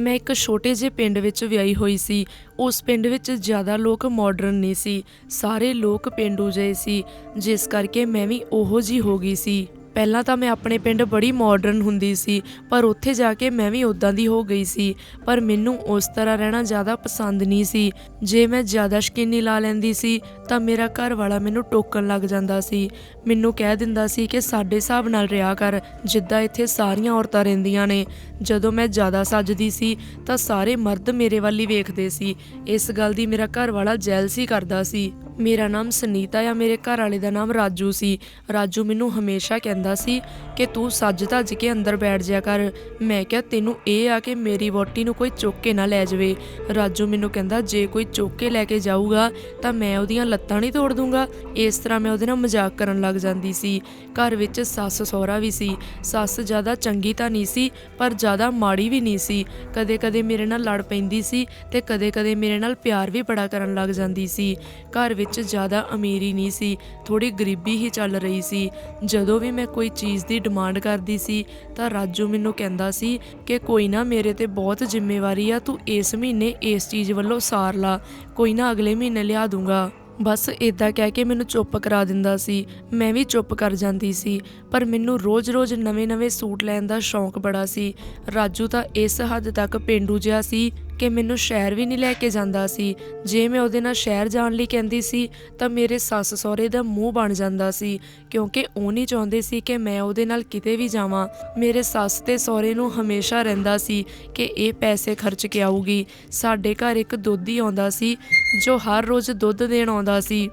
ਮੈਂ ਇੱਕ ਛੋਟੇ ਜਿਹੇ ਪਿੰਡ ਵਿੱਚ ਵਿਆਹੀ ਹੋਈ ਸੀ। ਉਸ ਪਿੰਡ ਵਿੱਚ ਜ਼ਿਆਦਾ ਲੋਕ ਮਾਡਰਨ ਨਹੀਂ ਸੀ। ਸਾਰੇ ਲੋਕ ਪਿੰਡੂ ਜਿਹੇ ਸੀ, ਜਿਸ ਕਰਕੇ ਮੈਂ ਵੀ ਉਹੋ ਜੀ ਹੋ ਗਈ ਸੀ। ਪਹਿਲਾਂ ਤਾਂ ਮੈਂ ਆਪਣੇ ਪਿੰਡ ਬੜੀ ਮਾਡਰਨ ਹੁੰਦੀ ਸੀ, ਪਰ ਉੱਥੇ ਜਾ ਕੇ ਮੈਂ ਵੀ ਉਦਾਂ ਦੀ ਹੋ ਗਈ ਸੀ। ਪਰ ਮੈਨੂੰ ਉਸ ਤਰ੍ਹਾਂ ਰਹਿਣਾ ਜ਼ਿਆਦਾ ਪਸੰਦ ਨਹੀਂ ਸੀ। ਜੇ ਮੈਂ ਜ਼ਿਆਦਾ ਸ਼ਕੀਨੀ ਲਾ ਲੈਂਦੀ ਸੀ ਤਾਂ ਮੇਰਾ ਘਰ ਵਾਲਾ ਮੈਨੂੰ ਟੋਕਣ ਲੱਗ ਜਾਂਦਾ ਸੀ। ਮੈਨੂੰ ਕਹਿ ਦਿੰਦਾ ਸੀ ਕਿ ਸਾਡੇ ਹਿਸਾਬ ਨਾਲ ਰਿਹਾ ਕਰ, ਜਿੱਦਾਂ ਇੱਥੇ ਸਾਰੀਆਂ ਔਰਤਾਂ ਰਹਿੰਦੀਆਂ ਨੇ। ਜਦੋਂ ਮੈਂ ਜ਼ਿਆਦਾ ਸੱਜਦੀ ਸੀ, ਤਾਂ ਸਾਰੇ ਮਰਦ ਮੇਰੇ ਵੱਲ ਹੀ ਵੇਖਦੇ ਸੀ। ਇਸ ਗੱਲ ਦੀ ਮੇਰਾ ਘਰ ਵਾਲਾ ਜੈਲਸੀ ਕਰਦਾ ਸੀ। ਮੇਰਾ ਨਾਮ ਸੁਨੀਤਾ ਆ ਮੇਰੇ ਘਰ ਵਾਲੇ ਦਾ ਨਾਮ ਰਾਜੂ ਸੀ। ਰਾਜੂ ਮੈਨੂੰ ਹਮੇਸ਼ਾ ਕਹਿੰਦਾ ਸੀ ਕਿ ਤੂੰ ਸੱਜ ਧੱਜ ਕੇ ਅੰਦਰ ਬੈਠ ਜਾ ਕਰ। ਮੈਂ ਕਿਹਾ, ਤੈਨੂੰ ਇਹ ਆ ਕਿ ਮੇਰੀ ਵੋਟੀ ਨੂੰ ਕੋਈ ਚੁੱਕ ਕੇ ਨਾ ਲੈ ਜਾਵੇ। ਰਾਜੂ ਮੈਨੂੰ ਕਹਿੰਦਾ, ਜੇ ਕੋਈ ਚੁੱਕ ਕੇ ਲੈ ਕੇ ਜਾਊਗਾ, ਤਾਂ ਮੈਂ ਉਹਦੀਆਂ ਲੱਤਾਂ ਨਹੀਂ ਤੋੜ ਦੂੰਗਾ। ਇਸ ਤਰ੍ਹਾਂ ਮੈਂ ਉਹਦੇ ਨਾਲ ਮਜ਼ਾਕ ਕਰਨ ਲੱਗ ਜਾਂਦੀ ਸੀ। ਘਰ ਵਿੱਚ ਸੱਸ ਸਹੁਰਾ ਵੀ ਸੀ। ਸੱਸ ਜ਼ਿਆਦਾ ਚੰਗੀ ਤਾਂ ਨਹੀਂ ਸੀ, ਪਰ ਜ਼ਿਆਦਾ ਮਾੜੀ ਵੀ ਨਹੀਂ ਸੀ। ਕਦੇ-ਕਦੇ ਮੇਰੇ ਨਾਲ ਲੜ ਪੈਂਦੀ ਸੀ ਤੇ ਕਦੇ-ਕਦੇ ਮੇਰੇ ਨਾਲ ਪਿਆਰ ਵੀ ਬੜਾ ਕਰਨ ਲੱਗ ਜਾਂਦੀ ਸੀ। ਘਰ ਵਿੱਚ ਜ਼ਿਆਦਾ ਅਮੀਰੀ ਨਹੀਂ ਸੀ ਥੋੜੀ ਗਰੀਬੀ ਹੀ ਚੱਲ ਰਹੀ ਸੀ। ਜਦੋਂ ਵੀ ਮੈਂ ਕੋਈ ਚੀਜ਼ ਦੀ ਡਿਮਾਂਡ ਕਰਦੀ ਸੀ, ਤਾਂ ਰਾਜੂ ਮੈਨੂੰ ਕਹਿੰਦਾ ਸੀ ਕਿ ਕੋਈ ਨਾ ਮੇਰੇ ਤੇ ਬਹੁਤ ਜ਼ਿੰਮੇਵਾਰੀ ਆ, ਤੂੰ ਇਸ ਮਹੀਨੇ ਇਸ ਚੀਜ਼ ਵੱਲੋਂ ਸਾਰ ਲਾ। ਕੋਈ ਨਾ ਅਗਲੇ ਮਹੀਨੇ ਲਿਆ ਦੂੰਗਾ। ਬਸ ਇਦਾਂ ਕਹਿ ਕੇ ਮੈਨੂੰ ਚੁੱਪ ਕਰਾ ਦਿੰਦਾ ਸੀ। ਮੈਂ ਵੀ ਚੁੱਪ ਕਰ ਜਾਂਦੀ ਸੀ, ਪਰ ਮੈਨੂੰ ਰੋਜ਼-ਰੋਜ਼ ਨਵੇਂ-ਨਵੇਂ ਸੂਟ ਲੈਣ ਦਾ ਸ਼ੌਂਕ ਬੜਾ ਸੀ। ਰਾਜੂ ਤਾਂ ਇਸ ਹੱਦ ਤੱਕ ਪੇਂਡੂ ਜਿਹਾ ਸੀ ਕਿ ਮੈਨੂੰ ਸ਼ਹਿਰ ਵੀ ਨਹੀਂ ਲੈ ਕੇ ਜਾਂਦਾ ਸੀ। ਜੇ ਮੈਂ ਉਹਦੇ ਨਾਲ ਸ਼ਹਿਰ ਜਾਣ ਲਈ ਕਹਿੰਦੀ ਸੀ, ਤਾਂ ਮੇਰੇ ਸੱਸ ਸਹੁਰੇ ਦਾ ਮੂੰਹ ਬਣ ਜਾਂਦਾ ਸੀ, ਕਿਉਂਕਿ ਉਹ ਨਹੀਂ ਚਾਹੁੰਦੇ ਸੀ ਕਿ ਮੈਂ ਉਹਦੇ ਨਾਲ ਕਿਤੇ ਵੀ ਜਾਵਾਂ। ਮੇਰੇ ਸੱਸ ਤੇ ਸਹੁਰੇ ਨੂੰ ਹਮੇਸ਼ਾ ਰਹਿੰਦਾ ਸੀ ਕਿ ਇਹ ਪੈਸੇ ਖਰਚ ਕੇ ਆਊਗੀ। ਸਾਡੇ ਘਰ ਇੱਕ ਦੋਧੀ ਆਉਂਦਾ ਸੀ, ਜੋ ਹਰ ਰੋਜ਼ ਦੁੱਧ ਦੇਣ ਆਉਂਦਾ ਸੀ।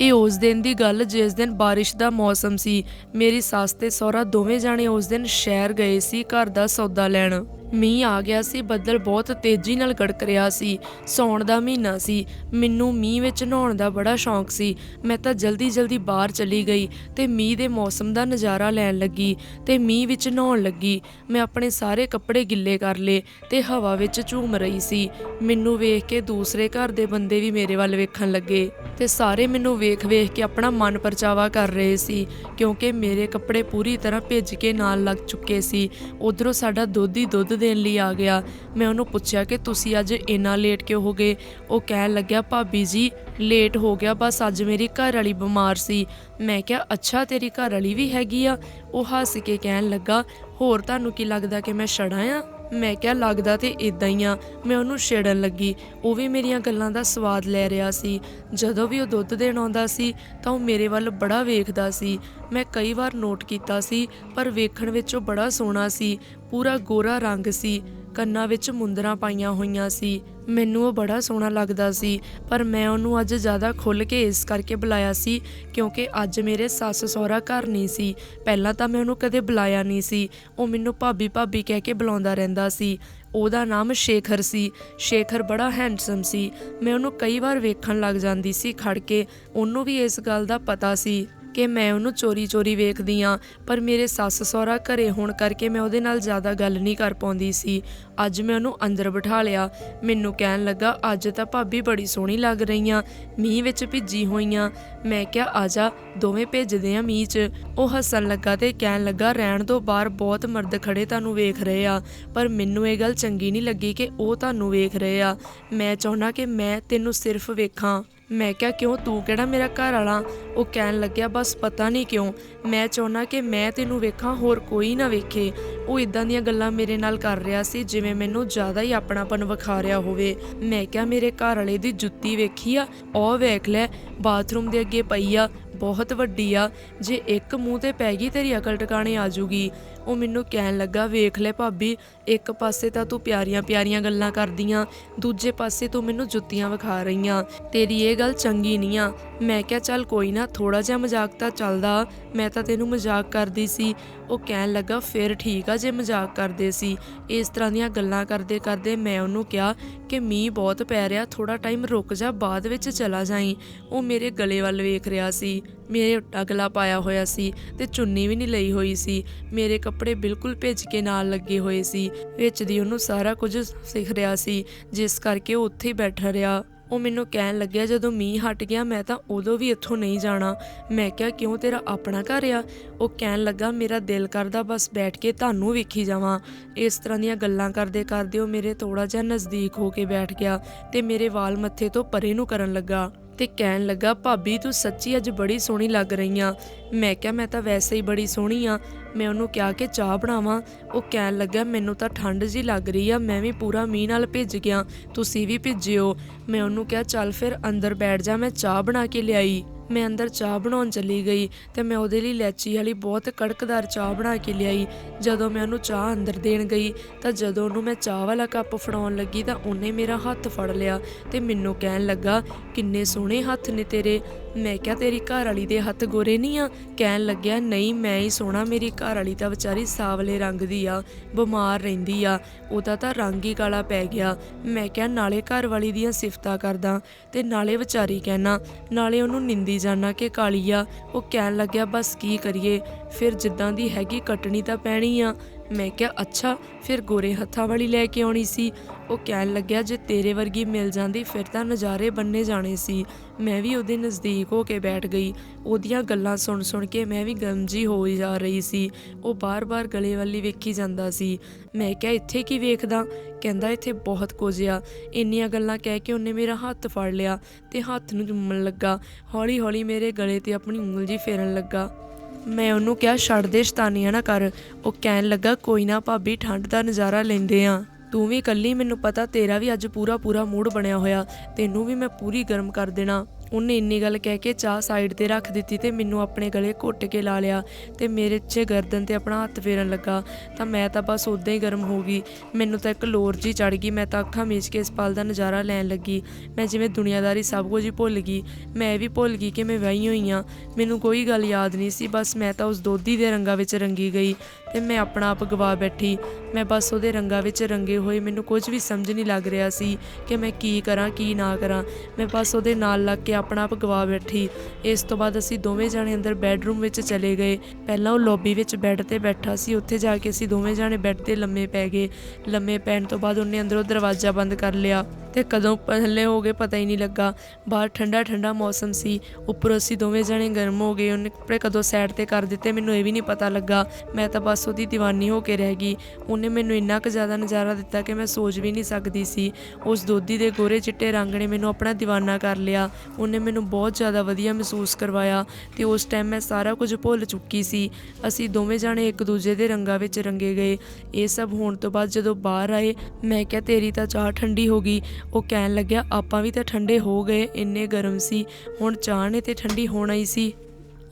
ਇਹ ਉਸ ਦਿਨ ਦੀ ਗੱਲ ਜਿਸ ਦਿਨ ਬਾਰਿਸ਼ ਦਾ ਮੌਸਮ ਸੀ। ਮੇਰੀ ਸੱਸ ਤੇ ਸਹੁਰਾ ਦੋਵੇਂ ਜਾਣੇ ਉਸ ਦਿਨ ਸ਼ਹਿਰ ਗਏ ਸੀ ਘਰ ਦਾ ਸੌਦਾ ਲੈਣ। ਮੀਂਹ ਆ ਗਿਆ ਸੀ, ਬੱਦਲ ਬਹੁਤ ਤੇਜ਼ੀ ਨਾਲ ਗੜਕ ਰਿਹਾ ਸੀ, ਸੌਣ ਦਾ ਮਹੀਨਾ ਸੀ। ਮੈਨੂੰ ਮੀਂਹ ਵਿੱਚ ਨਹਾਉਣ ਦਾ ਬੜਾ ਸ਼ੌਂਕ ਸੀ। ਮੈਂ ਤਾਂ ਜਲਦੀ-ਜਲਦੀ ਬਾਹਰ ਚਲੀ ਗਈ ਤੇ ਮੀਂਹ ਦੇ ਮੌਸਮ ਦਾ ਨਜ਼ਾਰਾ ਲੈਣ ਲੱਗੀ ਤੇ ਮੀਂਹ ਵਿੱਚ ਨਹਾਉਣ ਲੱਗੀ। ਮੈਂ ਆਪਣੇ ਸਾਰੇ ਕੱਪੜੇ ਗਿੱਲੇ ਕਰ ਲਏ ਤੇ ਹਵਾ ਵਿੱਚ ਝੂਮ ਰਹੀ ਸੀ। ਮੈਨੂੰ ਵੇਖ ਕੇ ਦੂਸਰੇ ਘਰ ਦੇ ਬੰਦੇ ਵੀ ਮੇਰੇ ਵੱਲ ਵੇਖਣ ਲੱਗੇ ਤੇ ਸਾਰੇ ਮੈਨੂੰ ਵੇਖ-ਵੇਖ ਕੇ ਆਪਣਾ ਮਨ ਪਰਚਾਵਾ ਕਰ ਰਹੇ ਸੀ, ਕਿਉਂਕਿ ਮੇਰੇ ਕੱਪੜੇ ਪੂਰੀ ਤਰ੍ਹਾਂ ਭਿੱਜ ਕੇ ਨਾਲ ਲੱਗ ਚੁੱਕੇ ਸੀ। ਉਧਰੋਂ ਸਾਡਾ ਦੁੱਧ ਹੀ ਦੁੱਧ ਦੇਣ ਲਈ ਆ ਗਿਆ। ਮੈਂ ਉਹਨੂੰ ਪੁੱਛਿਆ ਕਿ ਤੁਸੀਂ ਅੱਜ ਇੰਨਾ ਲੇਟ ਕਿਉਂ ਹੋ ਗਏ? ਉਹ ਕਹਿਣ ਲੱਗਿਆ, ਭਾਬੀ ਜੀ ਲੇਟ ਹੋ ਗਿਆ, ਬਸ ਅੱਜ ਮੇਰੀ ਘਰ ਵਾਲੀ ਬਿਮਾਰ ਸੀ। ਮੈਂ ਕਿਹਾ, ਅੱਛਾ, ਤੇਰੀ ਘਰ ਵਾਲੀ ਵੀ ਹੈਗੀ ਆ? ਉਹ ਹੱਸ ਕੇ ਕਹਿਣ ਲੱਗਾ, ਹੋਰ ਤੁਹਾਨੂੰ ਕੀ ਲੱਗਦਾ ਕਿ ਮੈਂ ਛੜਾ ਆ? ਮੈਂ ਕਿਹਾ ਲੱਗਦਾ ਤੇ ਇਦਾਂ ਹੀ ਆ। ਮੈਂ ਉਹਨੂੰ ਛੇੜਨ ਲੱਗੀ। ਉਹ ਵੀ ਮੇਰੀਆਂ ਗੱਲਾਂ ਦਾ ਸਵਾਦ ਲੈ ਰਿਹਾ ਸੀ। ਜਦੋਂ ਵੀ ਉਹ ਦੁੱਧ ਦੇਣ ਆਉਂਦਾ ਸੀ, ਤਾਂ ਉਹ ਮੇਰੇ ਵੱਲ ਬੜਾ ਵੇਖਦਾ ਸੀ। ਮੈਂ ਕਈ ਵਾਰ ਨੋਟ ਕੀਤਾ ਸੀ, ਪਰ ਵੇਖਣ ਵਿੱਚ ਉਹ ਬੜਾ ਸੋਹਣਾ ਸੀ, ਪੂਰਾ ਗੋਰਾ ਰੰਗ ਸੀ। ਕੰਨਾਂ ਵਿੱਚ ਮੁੰਦਰਾਂ ਪਾਈਆਂ ਹੋਈਆਂ ਸੀ। ਮੈਨੂੰ ਉਹ ਬੜਾ ਸੋਹਣਾ ਲੱਗਦਾ ਸੀ, ਪਰ ਮੈਂ ਉਹਨੂੰ ਅੱਜ ਜ਼ਿਆਦਾ ਖੁੱਲ ਕੇ ਇਸ ਕਰਕੇ ਬੁਲਾਇਆ ਸੀ ਕਿਉਂਕਿ ਅੱਜ ਮੇਰੇ ਸੱਸ ਸਹੁਰਾ ਘਰ ਨਹੀਂ ਸੀ। ਪਹਿਲਾਂ ਤਾਂ ਮੈਂ ਉਹਨੂੰ ਕਦੇ ਬੁਲਾਇਆ ਨਹੀਂ ਸੀ। ਉਹ ਮੈਨੂੰ ਭਾਬੀ ਭਾਬੀ ਕਹਿ ਕੇ ਬੁਲਾਉਂਦਾ ਰਹਿੰਦਾ ਸੀ। ਉਹਦਾ ਨਾਮ ਸ਼ੇਖਰ ਸੀ। ਸ਼ੇਖਰ ਬੜਾ ਹੈਂਡਸਮ ਸੀ। ਮੈਂ ਉਹਨੂੰ ਕਈ ਵਾਰ ਵੇਖਣ ਲੱਗ ਜਾਂਦੀ ਸੀ ਖੜ ਕੇ। ਉਹਨੂੰ ਵੀ ਇਸ ਗੱਲ ਦਾ ਪਤਾ ਸੀ। ਕਿ ਮੈਂ ਉਹਨੂੰ ਚੋਰੀ-ਚੋਰੀ ਵੇਖਦੀ ਆ, ਪਰ ਮੇਰੇ ਸੱਸ ਸਹੁਰਾ ਘਰੇ ਹੋਣ ਕਰਕੇ ਮੈਂ ਉਹਦੇ ਨਾਲ ਜ਼ਿਆਦਾ ਗੱਲ ਨਹੀਂ ਕਰ ਪਾਉਂਦੀ ਸੀ। ਅੱਜ ਮੈਂ ਉਹਨੂੰ ਅੰਦਰ ਬਿਠਾ ਲਿਆ। ਮੈਨੂੰ ਕਹਿਣ ਲੱਗਾ, ਅੱਜ ਤਾਂ ਭਾਬੀ ਬੜੀ ਸੋਹਣੀ ਲੱਗ ਰਹੀ ਆ ਮੀਂਹ ਵਿੱਚ ਭਿੱਜੀ ਹੋਈਆਂ। ਮੈਂ ਕਿਹਾ, ਆ ਜਾ, ਦੋਵੇਂ ਭੇਜਦੇ ਆ ਮੀਂਹ 'ਚ। ਉਹ ਹੱਸਣ ਲੱਗਾ ਤੇ ਕਹਿਣ ਲੱਗਾ, ਰਹਿਣ ਤੋਂ ਬਾਹਰ ਬਹੁਤ ਮਰਦ ਖੜੇ ਤੁਹਾਨੂੰ ਵੇਖ ਰਹੇ ਆ। ਪਰ ਮੈਨੂੰ ਇਹ ਗੱਲ ਚੰਗੀ ਨਹੀਂ ਲੱਗੀ ਕਿ ਉਹ ਤੁਹਾਨੂੰ ਵੇਖ ਰਹੇ ਆ। ਮੈਂ ਚਾਹੁੰਦਾ ਕਿ ਮੈਂ ਤੈਨੂੰ ਸਿਰਫ ਵੇਖਾਂ। ਮੈਂ ਕਿਹਾ, ਕਿਉਂ? ਤੂੰ ਕਿਹੜਾ ਮੇਰਾ ਘਰ ਵਾਲਾ? ਉਹ ਕਹਿਣ ਲੱਗਿਆ, ਬਸ ਪਤਾ ਨਹੀਂ ਕਿਉਂ। ਮੈਂ ਚਾਹੁੰਦਾ ਕਿ ਮੈਂ ਤੈਨੂੰ ਵੇਖਾਂ, ਹੋਰ ਕੋਈ ਨਾ ਵੇਖੇ। ਉਹ ਇਦਾਂ ਦੀਆਂ ਗੱਲਾਂ ਮੇਰੇ ਨਾਲ ਕਰ ਰਿਹਾ ਸੀ, ਜਿਵੇਂ ਮੈਨੂੰ ਜ਼ਿਆਦਾ ਹੀ ਆਪਣਾਪਨ ਵਿਖਾ ਰਿਹਾ ਹੋਵੇ। ਮੈਂ ਕਿਹਾ, ਮੇਰੇ ਘਰ ਵਾਲੇ ਦੀ ਜੁੱਤੀ ਵੇਖੀ ਆ, ਉਹ ਵੇਖ ਲੈ। ਬਾਥਰੂਮ ਦੇ ਅੱਗੇ ਪਈ ਆ, ਬਹੁਤ ਵੱਡੀ ਆ। ਜੇ ਇੱਕ ਮੂੰਹ ਤੇ ਪੈ ਗਈ, ਤੇਰੀ ਅਕਲ ਟਿਕਾਣੇ ਆ ਜੂਗੀ ਉਹ ਮੈਨੂੰ ਕਹਿਣ ਲੱਗਾ, ਵੇਖ ਲੈ ਭਾਬੀ, ਇੱਕ ਪਾਸੇ ਤਾਂ ਤੂੰ ਪਿਆਰੀਆਂ ਪਿਆਰੀਆਂ ਗੱਲਾਂ ਕਰਦੀਆਂ, ਦੂਜੇ ਪਾਸੇ ਤੂੰ ਮੈਨੂੰ ਜੁੱਤੀਆਂ ਵਿਖਾ ਰਹੀਆਂ। ਤੇਰੀ ਇਹ ਗੱਲ ਚੰਗੀ ਨਹੀਂ ਆ। ਮੈਂ ਕਿਹਾ, ਚੱਲ ਕੋਈ ਨਾ ਥੋੜਾ ਜਿਹਾ ਮਜ਼ਾਕ ਤਾਂ ਚੱਲਦਾ। ਮੈਂ ਤਾਂ ਤੈਨੂੰ ਮਜ਼ਾਕ ਕਰਦੀ ਸੀ। ਉਹ ਕਹਿਣ ਲੱਗਾ, ਫਿਰ ਠੀਕ ਆ ਜੇ ਮਜ਼ਾਕ ਕਰਦੇ ਸੀ। ਇਸ ਤਰ੍ਹਾਂ ਦੀਆਂ ਗੱਲਾਂ ਕਰਦੇ ਕਰਦੇ ਮੈਂ ਉਹਨੂੰ ਕਿਹਾ ਕਿ ਮੀਂਹ ਬਹੁਤ ਪੈ ਰਿਹਾ ਥੋੜਾ ਟਾਈਮ ਰੁਕ ਜਾ, ਬਾਅਦ ਵਿੱਚ ਚਲਾ ਜਾਈਂ। ਉਹ ਮੇਰੇ ਗਲੇ ਵੱਲ ਵੇਖ ਰਿਹਾ ਸੀ। ਮੇਰੇ ਉੱਟਾ ਗਲਾ ਪਾਇਆ ਹੋਇਆ ਸੀ ਤੇ ਚੁੰਨੀ ਵੀ ਨਹੀਂ ਲਈ ਹੋਈ ਸੀ। ਮੇਰੇ ਕੱਪੜੇ ਬਿਲਕੁਲ ਭਿੱਜ ਕੇ ਨਾਲ ਲੱਗੇ ਹੋਏ ਸੀ। ਵਿੱਚ ਦੀ ਉਹਨੂੰ ਸਾਰਾ ਕੁਝ ਸਿੱਖ ਰਿਹਾ ਸੀ, ਜਿਸ ਕਰਕੇ ਉਹ ਉੱਥੇ ਹੀ ਬੈਠਾ ਰਿਹਾ। ਉਹ ਮੈਨੂੰ ਕਹਿਣ ਲੱਗਿਆ, ਜਦੋਂ ਮੀਂਹ ਹਟ ਗਿਆ, ਮੈਂ ਤਾਂ ਉਦੋਂ ਵੀ ਇੱਥੋਂ ਨਹੀਂ ਜਾਣਾ। ਮੈਂ ਕਿਹਾ, ਕਿਉਂ ਤੇਰਾ ਆਪਣਾ ਘਰ ਆ? ਉਹ ਕਹਿਣ ਲੱਗਾ, ਮੇਰਾ ਦਿਲ ਕਰਦਾ ਬਸ ਬੈਠ ਕੇ ਤੁਹਾਨੂੰ ਵੇਖੀ ਜਾਵਾਂ। ਇਸ ਤਰ੍ਹਾਂ ਦੀਆਂ ਗੱਲਾਂ ਕਰਦੇ ਕਰਦੇ ਉਹ ਮੇਰੇ ਥੋੜਾ ਜਿਹਾ ਨਜ਼ਦੀਕ ਹੋ ਕੇ ਬੈਠ ਗਿਆ ਤੇ ਮੇਰੇ ਵਾਲ ਮੱਥੇ ਤੋਂ ਪਰੇ ਨੂੰ ਕਰਨ ਲੱਗਾ। ਤੇ ਕਹਿਣ ਲੱਗਾ, ਭਾਬੀ, ਤੂੰ ਸੱਚੀ ਅੱਜ ਬੜੀ ਸੋਹਣੀ ਲੱਗ ਰਹੀ ਆ ਮੈਂ ਕਿਹਾ, ਮੈਂ ਤਾਂ ਵੈਸੇ ਹੀ ਬੜੀ ਸੋਹਣੀ ਆ। ਮੈਂ ਉਹਨੂੰ ਕਿਹਾ ਕਿ ਚਾਹ ਬਣਾਵਾਂ। ਉਹ ਕਹਿਣ ਲੱਗਾ ਮੈਨੂੰ ਤਾਂ ਠੰਡ ਜੀ ਲੱਗ ਰਹੀ ਆ, ਮੈਂ ਵੀ ਪੂਰਾ ਮੀਂਹ ਨਾਲ ਭਿੱਜ ਗਿਆ। ਤੁਸੀਂ ਵੀ ਭਿੱਜਿਓ। ਮੈਂ ਉਹਨੂੰ ਕਿਹਾ, ਚੱਲ ਫਿਰ ਅੰਦਰ ਬੈਠ ਜਾ, ਮੈਂ ਚਾਹ ਬਣਾ ਕੇ ਲਿਆਈ। ਮੈਂ ਅੰਦਰ ਚਾਹ ਬਣਾਉਣ ਚਲੀ ਗਈ ਤੇ ਮੈਂ ਉਹਦੇ ਲਈ ਲੈਚੀ ਵਾਲੀ ਬਹੁਤ ਕੜਕਦਾਰ ਚਾਹ ਬਣਾ ਕੇ ਲਿਆਈ। ਜਦੋਂ ਮੈਂ ਉਹਨੂੰ ਚਾਹ ਅੰਦਰ ਦੇਣ ਗਈ, ਤਾਂ ਜਦੋਂ ਉਹਨੂੰ ਮੈਂ ਚਾਹ ਵਾਲਾ ਕੱਪ ਫੜਾਉਣ ਲੱਗੀ, ਤਾਂ ਉਹਨੇ ਮੇਰਾ ਹੱਥ ਫੜ ਲਿਆ ਤੇ ਮੈਨੂੰ ਕਹਿਣ ਲੱਗਾ, ਕਿੰਨੇ ਸੋਹਣੇ ਹੱਥ ਨੇ ਤੇਰੇ। ਮੈਂ ਕਿਹਾ, ਤੇਰੀ ਘਰ ਵਾਲੀ ਦੇ ਹੱਥ ਗੋਰੇ ਨਹੀਂ ਆ? ਕਹਿਣ ਲੱਗਿਆ, ਨਹੀਂ, ਮੈਂ ਹੀ ਸੋਹਣਾ, ਮੇਰੀ ਘਰ ਵਾਲੀ ਤਾਂ ਵਿਚਾਰੀ ਸਾਵਲੇ ਰੰਗ ਦੀ ਆ, ਬਿਮਾਰ ਰਹਿੰਦੀ ਆ। ਉਹਦਾ ਤਾਂ ਰੰਗ ਹੀ ਕਾਲਾ ਪੈ ਗਿਆ। ਮੈਂ ਕਿਹਾ, ਨਾਲੇ ਘਰ ਵਾਲੀ ਦੀਆਂ ਸਿਫਤਾਂ ਕਰਦਾ ਤੇ ਨਾਲੇ ਵਿਚਾਰੀ ਕਹਿਣਾ। ਨਾਲੇ ਉਹਨੂੰ ਨਿੰਦੀ ਜਾਣਾ ਕਿ ਕਾਲੀ ਆ ਉਹ ਕਹਿਣ ਲੱਗਿਆ, ਬਸ ਕੀ ਕਰੀਏ? ਫਿਰ ਜਿੱਦਾਂ ਦੀ ਹੈਗੀ ਕੱਟਣੀ ਤਾਂ ਪੈਣੀ ਆ। ਮੈਂ ਕਿਹਾ, ਅੱਛਾ, ਫਿਰ ਗੋਰੇ ਹੱਥਾਂ ਵਾਲੀ ਲੈ ਕੇ ਆਉਣੀ ਸੀ। ਉਹ ਕਹਿਣ ਲੱਗਿਆ, ਜੇ ਤੇਰੇ ਵਰਗੀ ਮਿਲ ਜਾਂਦੀ, ਫਿਰ ਤਾਂ ਨਜ਼ਾਰੇ ਬੰਨੇ ਜਾਣੇ ਸੀ। ਮੈਂ ਵੀ ਉਹਦੇ ਨਜ਼ਦੀਕ ਹੋ ਕੇ ਬੈਠ ਗਈ। ਉਹਦੀਆਂ ਗੱਲਾਂ ਸੁਣ ਸੁਣ ਕੇ ਮੈਂ ਵੀ ਗਮਜੀ ਹੋਈ ਜਾ ਰਹੀ ਸੀ। ਉਹ ਬਾਰ-ਬਾਰ ਗਲੇ ਵੱਲੀ ਵੇਖੀ ਜਾਂਦਾ ਸੀ। ਮੈਂ ਕਿਹਾ, ਇੱਥੇ ਕੀ ਵੇਖਦਾ? ਕਹਿੰਦਾ, ਇੱਥੇ ਬਹੁਤ ਕੁਝ ਆ। ਇੰਨੀਆਂ ਗੱਲਾਂ ਕਹਿ ਕੇ ਉਹਨੇ ਮੇਰਾ ਹੱਥ ਫੜ ਲਿਆ ਤੇ ਹੱਥ ਨੂੰ ਚੁੰਮਣ ਲੱਗਾ। ਹੌਲੀ-ਹੌਲੀ ਮੇਰੇ ਗਲੇ ਤੇ ਆਪਣੀ ਉਂਗਲ ਜੀ ਫੇਰਨ ਲੱਗਾ। ਮੈਂ ਉਹਨੂੰ ਕਿਹਾ, ਛੱਡ ਦੇ ਸ਼ਤਾਨੀਆਂ ਨਾ ਕਰ। ਉਹ ਕਹਿਣ ਲੱਗਾ, ਕੋਈ ਨਾ ਭਾਬੀ, ਠੰਡ ਦਾ ਨਜ਼ਾਰਾ ਲੈਂਦੇ ਆ। ਤੂੰ ਵੀ ਇਕੱਲੀ, ਮੈਨੂੰ ਪਤਾ ਤੇਰਾ ਵੀ ਅੱਜ ਪੂਰਾ ਪੂਰਾ ਮੂਡ ਬਣਿਆ ਹੋਇਆ। ਤੈਨੂੰ ਵੀ ਮੈਂ ਪੂਰੀ ਗਰਮ ਕਰ ਦੇਣਾ। ਉਹਨੇ ਇੰਨੀ ਗੱਲ ਕਹਿ ਕੇ ਚਾਹ ਸਾਈਡ ਤੇ ਰੱਖ ਦਿੱਤੀ ਤੇ ਮੈਨੂੰ ਆਪਣੇ ਗਲੇ ਘੁੱਟ ਕੇ ਲਾ ਲਿਆ ਤੇ ਮੇਰੇ 'ਚ ਗਰਦਨ ਤੇ ਆਪਣਾ ਹੱਥ ਫੇਰਨ ਲੱਗਾ। ਤਾਂ ਮੈਂ ਤਾਂ ਬਸ ਉਦਾਂ ਹੀ ਗਰਮ ਹੋ ਗਈ। ਮੈਨੂੰ ਤਾਂ ਇੱਕ ਲੋਰ ਜੀ ਚੜ ਗਈ, ਮੈਂ ਤਾਂ ਅੱਖਾਂ ਮੀਚ ਕੇ ਇਸ ਪਲ ਦਾ ਨਜ਼ਾਰਾ ਲੈਣ ਲੱਗੀ। ਮੈਂ ਜਿਵੇਂ ਦੁਨੀਆਦਾਰੀ ਸਭ ਕੁਝ ਹੀ ਭੁੱਲ ਗਈ, ਮੈਂ ਇਹ ਵੀ ਭੁੱਲ ਗਈ ਕਿ ਮੈਂ ਵਹੀ ਹੋਈ ਹਾਂ। ਮੈਨੂੰ ਕੋਈ ਗੱਲ ਯਾਦ ਨਹੀਂ ਸੀ, ਬਸ ਮੈਂ ਤਾਂ ਉਸ ਦੋਧੀ ਦੇ ਰੰਗਾਂ ਵਿੱਚ ਰੰਗੀ ਗਈ। ਤੇ ਮੈਂ ਆਪਣਾ ਆਪ ਗਵਾ ਬੈਠੀ। ਮੈਂ ਬਸ ਉਹਦੇ ਰੰਗਾਂ ਵਿੱਚ ਰੰਗੇ ਹੋਏ। ਮੈਨੂੰ ਕੁਝ ਵੀ ਸਮਝ ਨਹੀਂ ਲੱਗ ਰਿਹਾ ਸੀ ਕਿ ਮੈਂ ਕੀ ਕਰਾਂ, ਕੀ ਨਾ ਕਰਾਂ। ਮੈਂ ਬਸ ਉਹਦੇ ਨਾਲ ਲੱਗ ਕੇ ਆਪਣਾ ਆਪ ਗਵਾ ਬੈਠੀ। ਇਸ ਤੋਂ ਬਾਅਦ ਅਸੀਂ ਦੋਵੇਂ ਜਾਣੇ ਅੰਦਰ ਬੈੱਡਰੂਮ ਵਿੱਚ ਚਲੇ ਗਏ। ਪਹਿਲਾਂ ਉਹ ਲੌਬੀ ਵਿੱਚ ਬੈੱਡ ਤੇ ਬੈਠਾ ਸੀ। ਉੱਥੇ ਜਾ ਕੇ ਅਸੀਂ ਦੋਵੇਂ ਜਾਣੇ ਬੈੱਡ ਤੇ ਲੰਮੇ ਪੈ ਗਏ। ਲੰਮੇ ਪੈਣ ਤੋਂ ਬਾਅਦ ਉਹਨੇ ਅੰਦਰੋਂ ਦਰਵਾਜ਼ਾ ਬੰਦ ਕਰ ਲਿਆ। ਤੇ ਕਦੋਂ ਪੱਲੇ ਹੋ ਗਏ ਪਤਾ ਹੀ ਨਹੀਂ ਲੱਗਾ। ਬਾਹਰ ਠੰਡਾ ਠੰਡਾ ਮੌਸਮ ਸੀ। ਉੱਪਰ ਅਸੀਂ ਦੋਵੇਂ ਜਣੇ ਗਰਮ ਹੋ ਗਏ। ਉਹਨੇ ਕੱਪੜੇ ਕਦੋਂ ਸਾਈਡ ਤੇ ਕਰ ਦਿੱਤੇ ਮੈਨੂੰ ਇਹ ਵੀ ਨਹੀਂ ਪਤਾ ਲੱਗਾ। ਮੈਂ ਤਾਂ ਬਸ ਉਹਦੀ دیਵਾਨੀ ਹੋ ਕੇ ਰਹਿ ਗਈ। ਉਹਨੇ ਮੈਨੂੰ ਇੰਨਾ ਕੁ ਜ਼ਿਆਦਾ ਨਜ਼ਾਰਾ ਦਿੱਤਾ ਕਿ ਮੈਂ ਸੋਚ ਵੀ ਨਹੀਂ ਸਕਦੀ ਸੀ। ਉਸ ਦੋਦੀ ਦੇ ਗੋਰੇ ਚਿੱਟੇ ਰੰਗ ਨੇ ਮੈਨੂੰ ਆਪਣਾ دیਵਾਨਾ ਕਰ ਲਿਆ। ਉਹਨੇ ਮੈਨੂੰ ਬਹੁਤ ਜ਼ਿਆਦਾ ਵਧੀਆ ਮਹਿਸੂਸ ਕਰਵਾਇਆ ਤੇ ਉਸ ਟਾਈਮ ਮੈਂ ਸਾਰਾ ਕੁਝ ਭੁੱਲ ਚੁੱਕੀ ਸੀ। ਅਸੀਂ ਦੋਵੇਂ ਜਾਣੇ ਇੱਕ ਦੂਜੇ ਦੇ ਰੰਗਾਂ ਵਿੱਚ ਰੰਗੇ ਗਏ। ਇਹ ਸਭ ਹੋਣ ਤੋਂ ਬਾਅਦ ਜਦੋਂ ਬਾਹਰ ਆਏ, ਮੈਂ ਕਿਹਾ, ਤੇਰੀ ਤਾਂ ਚਾਹ ਠੰਡੀ ਹੋ ਗਈ। ਉਹ ਕਹਿਣ ਲੱਗਿਆ, ਆਪਾਂ ਵੀ ਤਾਂ ਠੰਡੇ ਹੋ ਗਏ, ਇੰਨੇ ਗਰਮ ਸੀ, ਹੁਣ ਚਾਹ ਨੇ ਤੇ ਠੰਡੀ ਹੋਣਾ ਹੀ ਸੀ।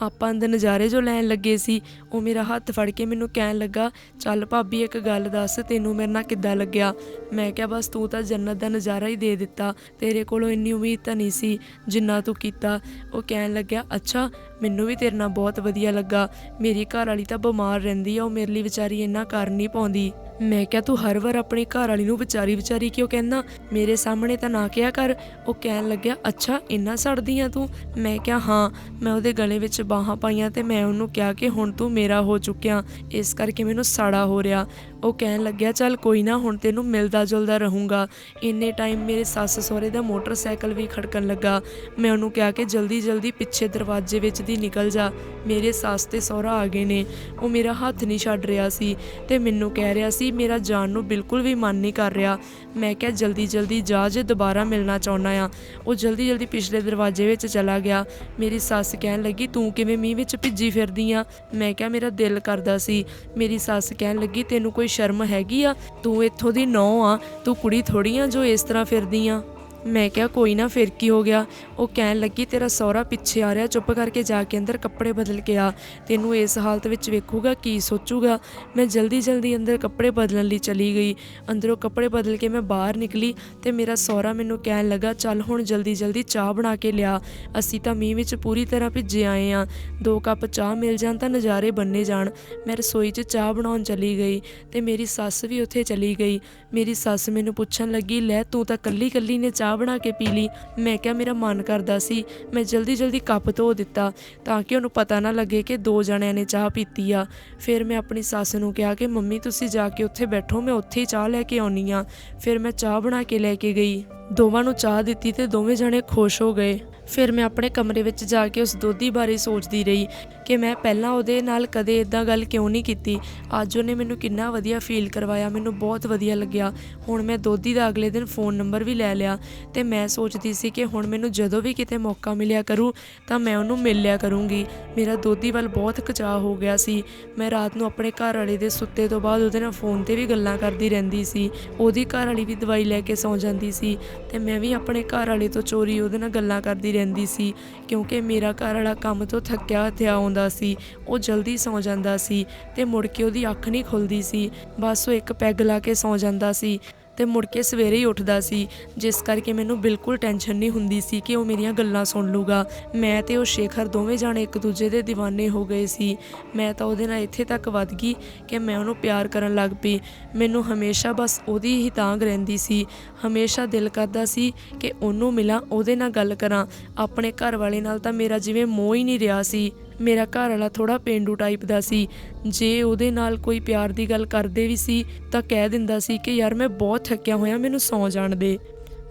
ਆਪਾਂ ਅੰਦਰ ਨਜ਼ਾਰੇ ਜੋ ਲੈਣ ਲੱਗੇ ਸੀ, ਉਹ ਮੇਰਾ ਹੱਥ ਫੜ ਕੇ ਮੈਨੂੰ ਕਹਿਣ ਲੱਗਾ, ਚੱਲ ਭਾਬੀ, ਇੱਕ ਗੱਲ ਦੱਸ, ਤੈਨੂੰ ਮੇਰੇ ਨਾਲ ਕਿੱਦਾਂ ਲੱਗਿਆ? ਮੈਂ ਕਿਹਾ, ਬਸ ਤੂੰ ਤਾਂ ਜੰਨਤ ਦਾ ਨਜ਼ਾਰਾ ਹੀ ਦੇ ਦਿੱਤਾ, ਤੇਰੇ ਕੋਲੋਂ ਇੰਨੀ ਉਮੀਦ ਤਾਂ ਨਹੀਂ ਸੀ ਜਿੰਨਾ ਤੂੰ ਕੀਤਾ। ਉਹ ਕਹਿਣ ਲੱਗਿਆ, ਅੱਛਾ, ਮੈਨੂੰ ਵੀ ਤੇਰੇ ਨਾਲ ਬਹੁਤ ਵਧੀਆ ਲੱਗਾ, ਮੇਰੀ ਘਰ ਵਾਲੀ ਤਾਂ ਬਿਮਾਰ ਰਹਿੰਦੀ ਆ, ਉਹ ਮੇਰੇ ਲਈ ਵਿਚਾਰੀ ਇੰਨਾ ਕਰ ਨਹੀਂ ਪਾਉਂਦੀ। ਮੈਂ ਕਿਹਾ, ਤੂੰ ਹਰ ਵਾਰ ਆਪਣੀ ਘਰ ਵਾਲੀ ਨੂੰ ਵਿਚਾਰੀ ਵਿਚਾਰੀ ਕਿਉਂ ਕਹਿੰਦਾ? ਮੇਰੇ ਸਾਹਮਣੇ ਤਾਂ ਨਾ ਕਿਹਾ ਕਰ। ਉਹ ਕਹਿਣ ਲੱਗਿਆ, ਅੱਛਾ, ਇੰਨਾ ਸੜਦੀ ਆ ਤੂੰ? ਮੈਂ ਕਿਹਾ, ਹਾਂ, ਮੈਂ ਉਹਦੇ ਗਲੇ ਵਿੱਚ ਬਾਹਾਂ ਪਾਈਆਂ ਤੇ ਮੈਂ ਉਹਨੂੰ ਕਿਹਾ ਕਿ ਹੁਣ ਤੂੰ ਮੇਰਾ ਹੋ ਚੁੱਕਿਆ। ਇਸ ਕਰਕੇ ਮੈਨੂੰ ਸਾੜਾ ਹੋ ਰਿਹਾ। ਉਹ ਕਹਿਣ ਲੱਗਿਆ, ਚੱਲ ਕੋਈ ਨਾ, ਹੁਣ ਤੈਨੂੰ ਮਿਲਦਾ ਜੁਲਦਾ ਰਹੂੰਗਾ। ਇੰਨੇ ਟਾਈਮ ਮੇਰੇ ਸੱਸ ਸਹੁਰੇ ਦਾ ਮੋਟਰਸਾਈਕਲ ਵੀ ਖੜਕਣ ਲੱਗਾ। ਮੈਂ ਉਹਨੂੰ ਕਿਹਾ ਕਿ ਜਲਦੀ ਜਲਦੀ ਪਿੱਛੇ ਦਰਵਾਜ਼ੇ ਵਿੱਚ ਦੀ ਨਿਕਲ ਜਾ। ਮੇਰੇ ਸੱਸ ਤੇ ਸਹੁਰਾ ਆ ਗਏ ਨੇ। ਉਹ ਮੇਰਾ ਹੱਥ ਨਹੀਂ ਛੱਡ ਰਿਹਾ ਸੀ ਤੇ ਮੈਨੂੰ ਕਹਿ ਰਿਹਾ ਸੀ, ਮੇਰਾ ਜਾਣ ਨੂੰ ਬਿਲਕੁਲ ਵੀ ਮਨ ਨਹੀਂ ਕਰ ਰਿਹਾ। ਮੈਂ ਕਿਹਾ, ਜਲਦੀ ਜਲਦੀ ਜਾ, ਜੇ ਦੁਬਾਰਾ ਮਿਲਣਾ ਚਾਹੁੰਦਾ ਆ। ਉਹ ਜਲਦੀ ਜਲਦੀ ਪਿਛਲੇ ਦਰਵਾਜ਼ੇ ਵਿੱਚ ਚਲਾ ਗਿਆ। ਮੇਰੀ ਸੱਸ ਕਹਿਣ ਲੱਗੀ, ਤੂੰ ਕਿਵੇਂ ਮੀਂਹ ਵਿੱਚ ਭਿੱਜੀ ਫਿਰਦੀ ਆ? ਮੈਂ ਕਿਹਾ, ਮੇਰਾ ਦਿਲ ਕਰਦਾ ਸੀ। ਮੇਰੀ ਸੱਸ ਕਹਿਣ ਲੱਗੀ, ਤੈਨੂੰ ਕੋਈ ਸ਼ਰਮ ਹੈਗੀ ਆ, ਤੂੰ ਇੱਥੋਂ ਦੀ ਨੌ ਆ, ਤੂੰ ਕੁੜੀ ਥੋੜੀ ਆ ਜੋ ਇਸ ਤਰ੍ਹਾਂ ਫਿਰਦੀ ਆ। ਮੈਂ ਕਿਹਾ, ਕੋਈ ਨਾ, ਫਿਰ ਕੀ ਹੋ ਗਿਆ? ਉਹ ਕਹਿਣ ਲੱਗੀ, ਤੇਰਾ ਸਹੁਰਾ ਪਿੱਛੇ ਆ ਰਿਹਾ, ਚੁੱਪ ਕਰਕੇ ਜਾ ਕੇ ਅੰਦਰ ਕੱਪੜੇ ਬਦਲ ਕੇ ਆ। ਤੈਨੂੰ ਇਸ ਹਾਲਤ ਵਿੱਚ ਵੇਖੂਗਾ, ਕੀ ਸੋਚੂਗਾ? ਮੈਂ ਜਲਦੀ ਜਲਦੀ ਅੰਦਰ ਕੱਪੜੇ ਬਦਲਣ ਲਈ ਚਲੀ ਗਈ। ਅੰਦਰੋਂ ਕੱਪੜੇ ਬਦਲ ਕੇ ਮੈਂ ਬਾਹਰ ਨਿਕਲੀ ਤੇ ਮੇਰਾ ਸਹੁਰਾ ਮੈਨੂੰ ਕਹਿਣ ਲੱਗਾ, ਚੱਲ ਹੁਣ ਜਲਦੀ ਜਲਦੀ ਚਾਹ ਬਣਾ ਕੇ ਲਿਆ। ਅਸੀਂ ਤਾਂ ਮੀਂਹ ਵਿੱਚ ਪੂਰੀ ਤਰ੍ਹਾਂ ਭਿੱਜੇ ਆਏ ਆ। ਦੋ ਕੱਪ ਚਾਹ ਮਿਲ ਜਾਣ ਤਾਂ ਨਜ਼ਾਰੇ ਬੰਨੇ ਜਾਣ। ਮੈਂ ਰਸੋਈ 'ਚ ਚਾਹ ਬਣਾਉਣ ਚਲੀ ਗਈ ਤੇ ਮੇਰੀ ਸੱਸ ਵੀ ਉੱਥੇ ਚਲੀ ਗਈ। ਮੇਰੀ ਸੱਸ ਮੈਨੂੰ ਪੁੱਛਣ ਲੱਗੀ, ਲੈ, ਤੂੰ ਤਾਂ ਕੱਲੀ ਕੱਲੀ ਨੇ ਚਾਹ ਚਾਹ ਬਣਾ ਕੇ ਪੀ ਲਈ। ਮੈਂ ਕਿਹਾ, ਮੇਰਾ ਮਨ ਕਰਦਾ ਸੀ, ਮੈਂ ਜਲਦੀ ਜਲਦੀ ਕੱਪ ਧੋ ਦਿੱਤਾ ਤਾਂ ਕਿ ਉਹਨੂੰ ਪਤਾ ਨਾ ਲੱਗੇ ਕਿ ਦੋ ਜਣਿਆਂ ਨੇ ਚਾਹ ਪੀਤੀ ਆ। ਫਿਰ ਮੈਂ ਆਪਣੀ ਸੱਸ ਨੂੰ ਕਿਹਾ ਕਿ, ਮੰਮੀ, ਤੁਸੀਂ ਜਾ ਕੇ ਉੱਥੇ ਬੈਠੋ, ਮੈਂ ਉੱਥੇ ਹੀ ਚਾਹ ਲੈ ਕੇ ਆਉਣੀ ਆ। ਫਿਰ ਮੈਂ ਚਾਹ ਬਣਾ ਕੇ ਲੈ ਕੇ ਗਈ। ਦੋਵਾਂ ਨੂੰ ਚਾਹ ਦਿੱਤੀ ਤੇ ਦੋਵੇਂ ਜਣੇ ਖੁਸ਼ ਹੋ ਗਏ। ਫਿਰ ਮੈਂ ਆਪਣੇ ਕਮਰੇ ਵਿੱਚ ਜਾ ਕੇ ਉਸ ਦੋਧੀ ਬਾਰੇ ਸੋਚਦੀ ਰਹੀ ਕਿ ਮੈਂ ਪਹਿਲਾਂ ਉਹਦੇ ਨਾਲ ਕਦੇ ਇਦਾਂ ਗੱਲ ਕਿਉਂ ਨਹੀਂ ਕੀਤੀ। ਅੱਜ ਉਹਨੇ ਮੈਨੂੰ ਕਿੰਨਾ ਵਧੀਆ ਫੀਲ ਕਰਵਾਇਆ, ਮੈਨੂੰ ਬਹੁਤ ਵਧੀਆ ਲੱਗਿਆ। ਹੁਣ ਮੈਂ ਦੋਧੀ ਦਾ ਅਗਲੇ ਦਿਨ ਫੋਨ ਨੰਬਰ ਵੀ ਲੈ ਲਿਆ ਤੇ ਮੈਂ ਸੋਚਦੀ ਸੀ ਕਿ ਹੁਣ ਮੈਨੂੰ ਜਦੋਂ ਵੀ ਕਿਤੇ ਮੌਕਾ ਮਿਲਿਆ ਕਰੂ ਤਾਂ ਮੈਂ ਉਹਨੂੰ ਮਿਲ ਲਿਆ ਕਰੂੰਗੀ। ਮੇਰਾ ਦੋਧੀ ਵੱਲ ਬਹੁਤ ਖਚਾਅ ਹੋ ਗਿਆ ਸੀ। ਮੈਂ ਰਾਤ ਨੂੰ ਆਪਣੇ ਘਰ ਵਾਲੇ ਦੇ ਸੁੱਤੇ ਤੋਂ ਬਾਅਦ ਉਹਦੇ ਨਾਲ ਫੋਨ ਤੇ ਵੀ ਗੱਲਾਂ ਕਰਦੀ ਰਹਿੰਦੀ ਸੀ। ਉਹਦੀ ਘਰ ਵਾਲੀ ਵੀ ਦਵਾਈ ਲੈ ਕੇ ਸੌਂ ਜਾਂਦੀ ਸੀ। ਤੇ ਮੈਂ ਵੀ ਆਪਣੇ ਘਰ ਵਾਲੇ ਤੋਂ ਚੋਰੀ ਉਹਦੇ ਨਾਲ ਗੱਲਾਂ ਕਰਦੀ ਰਹਿੰਦੀ ਸੀ, ਕਿਉਂਕਿ ਮੇਰਾ ਘਰ ਵਾਲਾ ਕੰਮ ਤੋਂ ਥੱਕਿਆ ਹੱਥਿਆ ਆਉਂਦਾ ਸੀ, ਉਹ ਜਲਦੀ ਸੌਂ ਜਾਂਦਾ ਸੀ ਤੇ ਮੁੜ ਕੇ ਉਹਦੀ ਅੱਖ ਨਹੀਂ ਖੁੱਲਦੀ ਸੀ, ਬਸ ਉਹ ਇੱਕ ਪੈਗ ਲਾ ਕੇ ਸੌਂ ਜਾਂਦਾ ਸੀ। ਤੇ ਮੁੜ ਕੇ ਸਵੇਰੇ ਹੀ ਉੱਠਦਾ ਸੀ, ਜਿਸ ਕਰਕੇ ਮੈਨੂੰ ਬਿਲਕੁਲ ਟੈਨਸ਼ਨ ਨਹੀਂ ਹੁੰਦੀ ਸੀ ਕਿ ਉਹ ਮੇਰੀਆਂ ਗੱਲਾਂ ਸੁਣ ਲੂਗਾ। ਮੈਂ ਤੇ ਉਹ ਸ਼ੇਖਰ ਦੋਵੇਂ ਜਾਣੇ ਇੱਕ ਦੂਜੇ ਦੇ دیਵਾਨੇ ਹੋ ਗਏ ਸੀ। ਮੈਂ ਤਾਂ ਉਹਦੇ ਨਾਲ ਇੱਥੇ ਤੱਕ ਵੱਧ ਗਈ ਕਿ ਮੈਂ ਉਹਨੂੰ ਪਿਆਰ ਕਰਨ ਲੱਗ ਪਈ। ਮੈਨੂੰ ਹਮੇਸ਼ਾ ਬਸ ਉਹਦੀ ਹੀ ਤਾਂਗ ਰਹਿੰਦੀ ਸੀ। ਹਮੇਸ਼ਾ ਦਿਲ ਕਰਦਾ ਸੀ ਕਿ ਉਹਨੂੰ ਮਿਲਾਂ, ਉਹਦੇ ਨਾਲ ਗੱਲ ਕਰਾਂ। ਆਪਣੇ ਘਰ ਵਾਲੇ ਨਾਲ ਤਾਂ ਮੇਰਾ ਜਿਵੇਂ ਮੋਹ ਹੀ ਨਹੀਂ ਰਿਹਾ ਸੀ। ਮੇਰਾ ਘਰ ਵਾਲਾ ਥੋੜਾ ਪੇਂਡੂ ਟਾਈਪ ਦਾ ਸੀ। ਜੇ ਉਹਦੇ ਨਾਲ ਕੋਈ ਪਿਆਰ ਦੀ ਗੱਲ ਕਰਦੇ ਵੀ ਸੀ, ਤਾਂ ਕਹਿ ਦਿੰਦਾ ਸੀ ਕਿ ਯਾਰ ਮੈਂ ਬਹੁਤ ਥੱਕਿਆ ਹੋਇਆ, ਮੈਨੂੰ ਸੌਂ ਜਾਣ ਦੇ।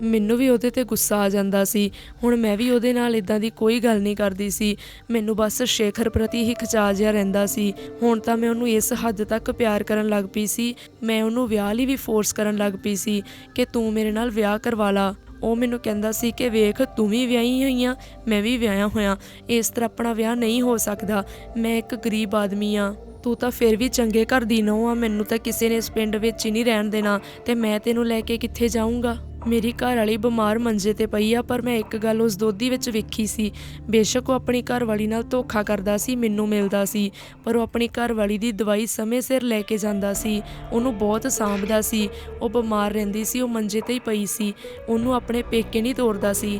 ਮੈਨੂੰ ਵੀ ਉਹਦੇ ਤੇ ਗੁੱਸਾ ਆ ਜਾਂਦਾ ਸੀ। ਹੁਣ ਮੈਂ ਵੀ ਉਹਦੇ ਨਾਲ ਇਦਾਂ ਦੀ ਕੋਈ ਗੱਲ ਨਹੀਂ ਕਰਦੀ ਸੀ। ਮੈਨੂੰ ਬਸ ਸ਼ੇਖਰ ਪ੍ਰਤੀ ਹੀ ਖਿਚਾ ਜਿਹਾ ਰਹਿੰਦਾ ਸੀ। ਹੁਣ ਤਾਂ ਮੈਂ ਉਹਨੂੰ ਇਸ ਹੱਦ ਤੱਕ ਪਿਆਰ ਕਰਨ ਲੱਗ ਪਈ ਸੀ। ਮੈਂ ਉਹਨੂੰ ਵਿਆਹ ਲਈ ਵੀ ਫੋਰਸ ਕਰਨ ਲੱਗ ਪਈ ਸੀ ਕਿ ਤੂੰ ਮੇਰੇ ਨਾਲ ਵਿਆਹ ਕਰਵਾ ਲਾ। ਉਹ ਮੈਨੂੰ ਕਹਿੰਦਾ ਸੀ ਕਿ ਵੇਖ, ਤੂੰ ਵੀ ਵਿਆਹੀ ਹੋਈ ਆ, ਮੈਂ ਵੀ ਵਿਆਹਿਆ ਹੋਇਆ। ਇਸ ਤਰ੍ਹਾਂ ਆਪਣਾ ਵਿਆਹ ਨਹੀਂ ਹੋ ਸਕਦਾ। ਮੈਂ ਇੱਕ ਗਰੀਬ ਆਦਮੀ ਆ। ਤੂੰ ਤਾਂ ਫਿਰ ਵੀ ਚੰਗੇ ਘਰ ਦੀ ਨਹੁੰ ਆ। ਮੈਨੂੰ ਤਾਂ ਕਿਸੇ ਨੇ ਇਸ ਪਿੰਡ ਵਿੱਚ ਹੀ ਨਹੀਂ ਰਹਿਣ ਦੇਣਾ। ਤੇ ਮੈਂ ਤੈਨੂੰ ਲੈ ਕੇ ਕਿੱਥੇ ਜਾਊਂਗਾ? ਮੇਰੀ ਘਰ ਵਾਲੀ ਬਿਮਾਰ ਮੰਜੇ ਤੇ ਪਈ ਆ, ਪਰ ਮੈਂ ਇੱਕ ਗੱਲ ਉਸ ਦੋਧੀ ਵਿੱਚ ਵੇਖੀ ਸੀ। ਬੇਸ਼ੱਕ ਉਹ ਆਪਣੀ ਘਰ ਵਾਲੀ ਨਾਲ ਧੋਖਾ ਕਰਦਾ ਸੀ, ਮੈਨੂੰ ਮਿਲਦਾ ਸੀ, ਪਰ ਉਹ ਆਪਣੀ ਘਰ ਵਾਲੀ ਦੀ ਦਵਾਈ ਸਮੇਂ ਸਿਰ ਲੈ ਕੇ ਜਾਂਦਾ ਸੀ। ਉਹਨੂੰ ਬਹੁਤ ਸਾਂਭਦਾ ਸੀ, ਉਹ ਬਿਮਾਰ ਰਹਿੰਦੀ ਸੀ, ਉਹ ਮੰਜੇ ਤੇ ਹੀ ਪਈ ਸੀ, ਉਹਨੂੰ ਆਪਣੇ ਪੇਕੇ ਨਹੀਂ ਤੋਰਦਾ ਸੀ।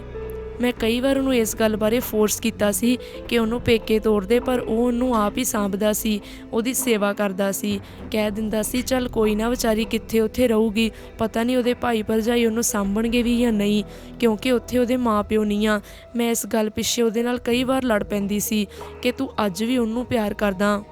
ਮੈਂ ਕਈ ਵਾਰ ਉਹਨੂੰ ਇਸ ਗੱਲ ਬਾਰੇ ਫੋਰਸ ਕੀਤਾ ਸੀ ਕਿ ਉਹਨੂੰ ਪੇਕੇ ਤੋੜ ਦੇ, ਪਰ ਉਹ ਉਹਨੂੰ ਆਪ ਹੀ ਸਾਂਭਦਾ ਸੀ, ਉਹਦੀ ਸੇਵਾ ਕਰਦਾ ਸੀ, ਕਹਿ ਦਿੰਦਾ ਸੀ, ਚੱਲ ਕੋਈ ਨਾ ਵਿਚਾਰੀ ਕਿੱਥੇ ਉੱਥੇ ਰਹੂਗੀ, ਪਤਾ ਨਹੀਂ ਉਹਦੇ ਭਾਈ ਭਰਜਾਈ ਉਹਨੂੰ ਸਾਂਭਣਗੇ ਵੀ ਜਾਂ ਨਹੀਂ, ਕਿਉਂਕਿ ਉੱਥੇ ਉਹਦੇ ਮਾਪਿਓ ਨਹੀਂ ਆ। ਮੈਂ ਇਸ ਗੱਲ ਪਿੱਛੇ ਉਹਦੇ ਨਾਲ ਕਈ ਵਾਰ ਲੜ ਪੈਂਦੀ ਸੀ ਕਿ ਤੂੰ ਅੱਜ ਵੀ ਉਹਨੂੰ ਪਿਆਰ ਕਰਦਾ।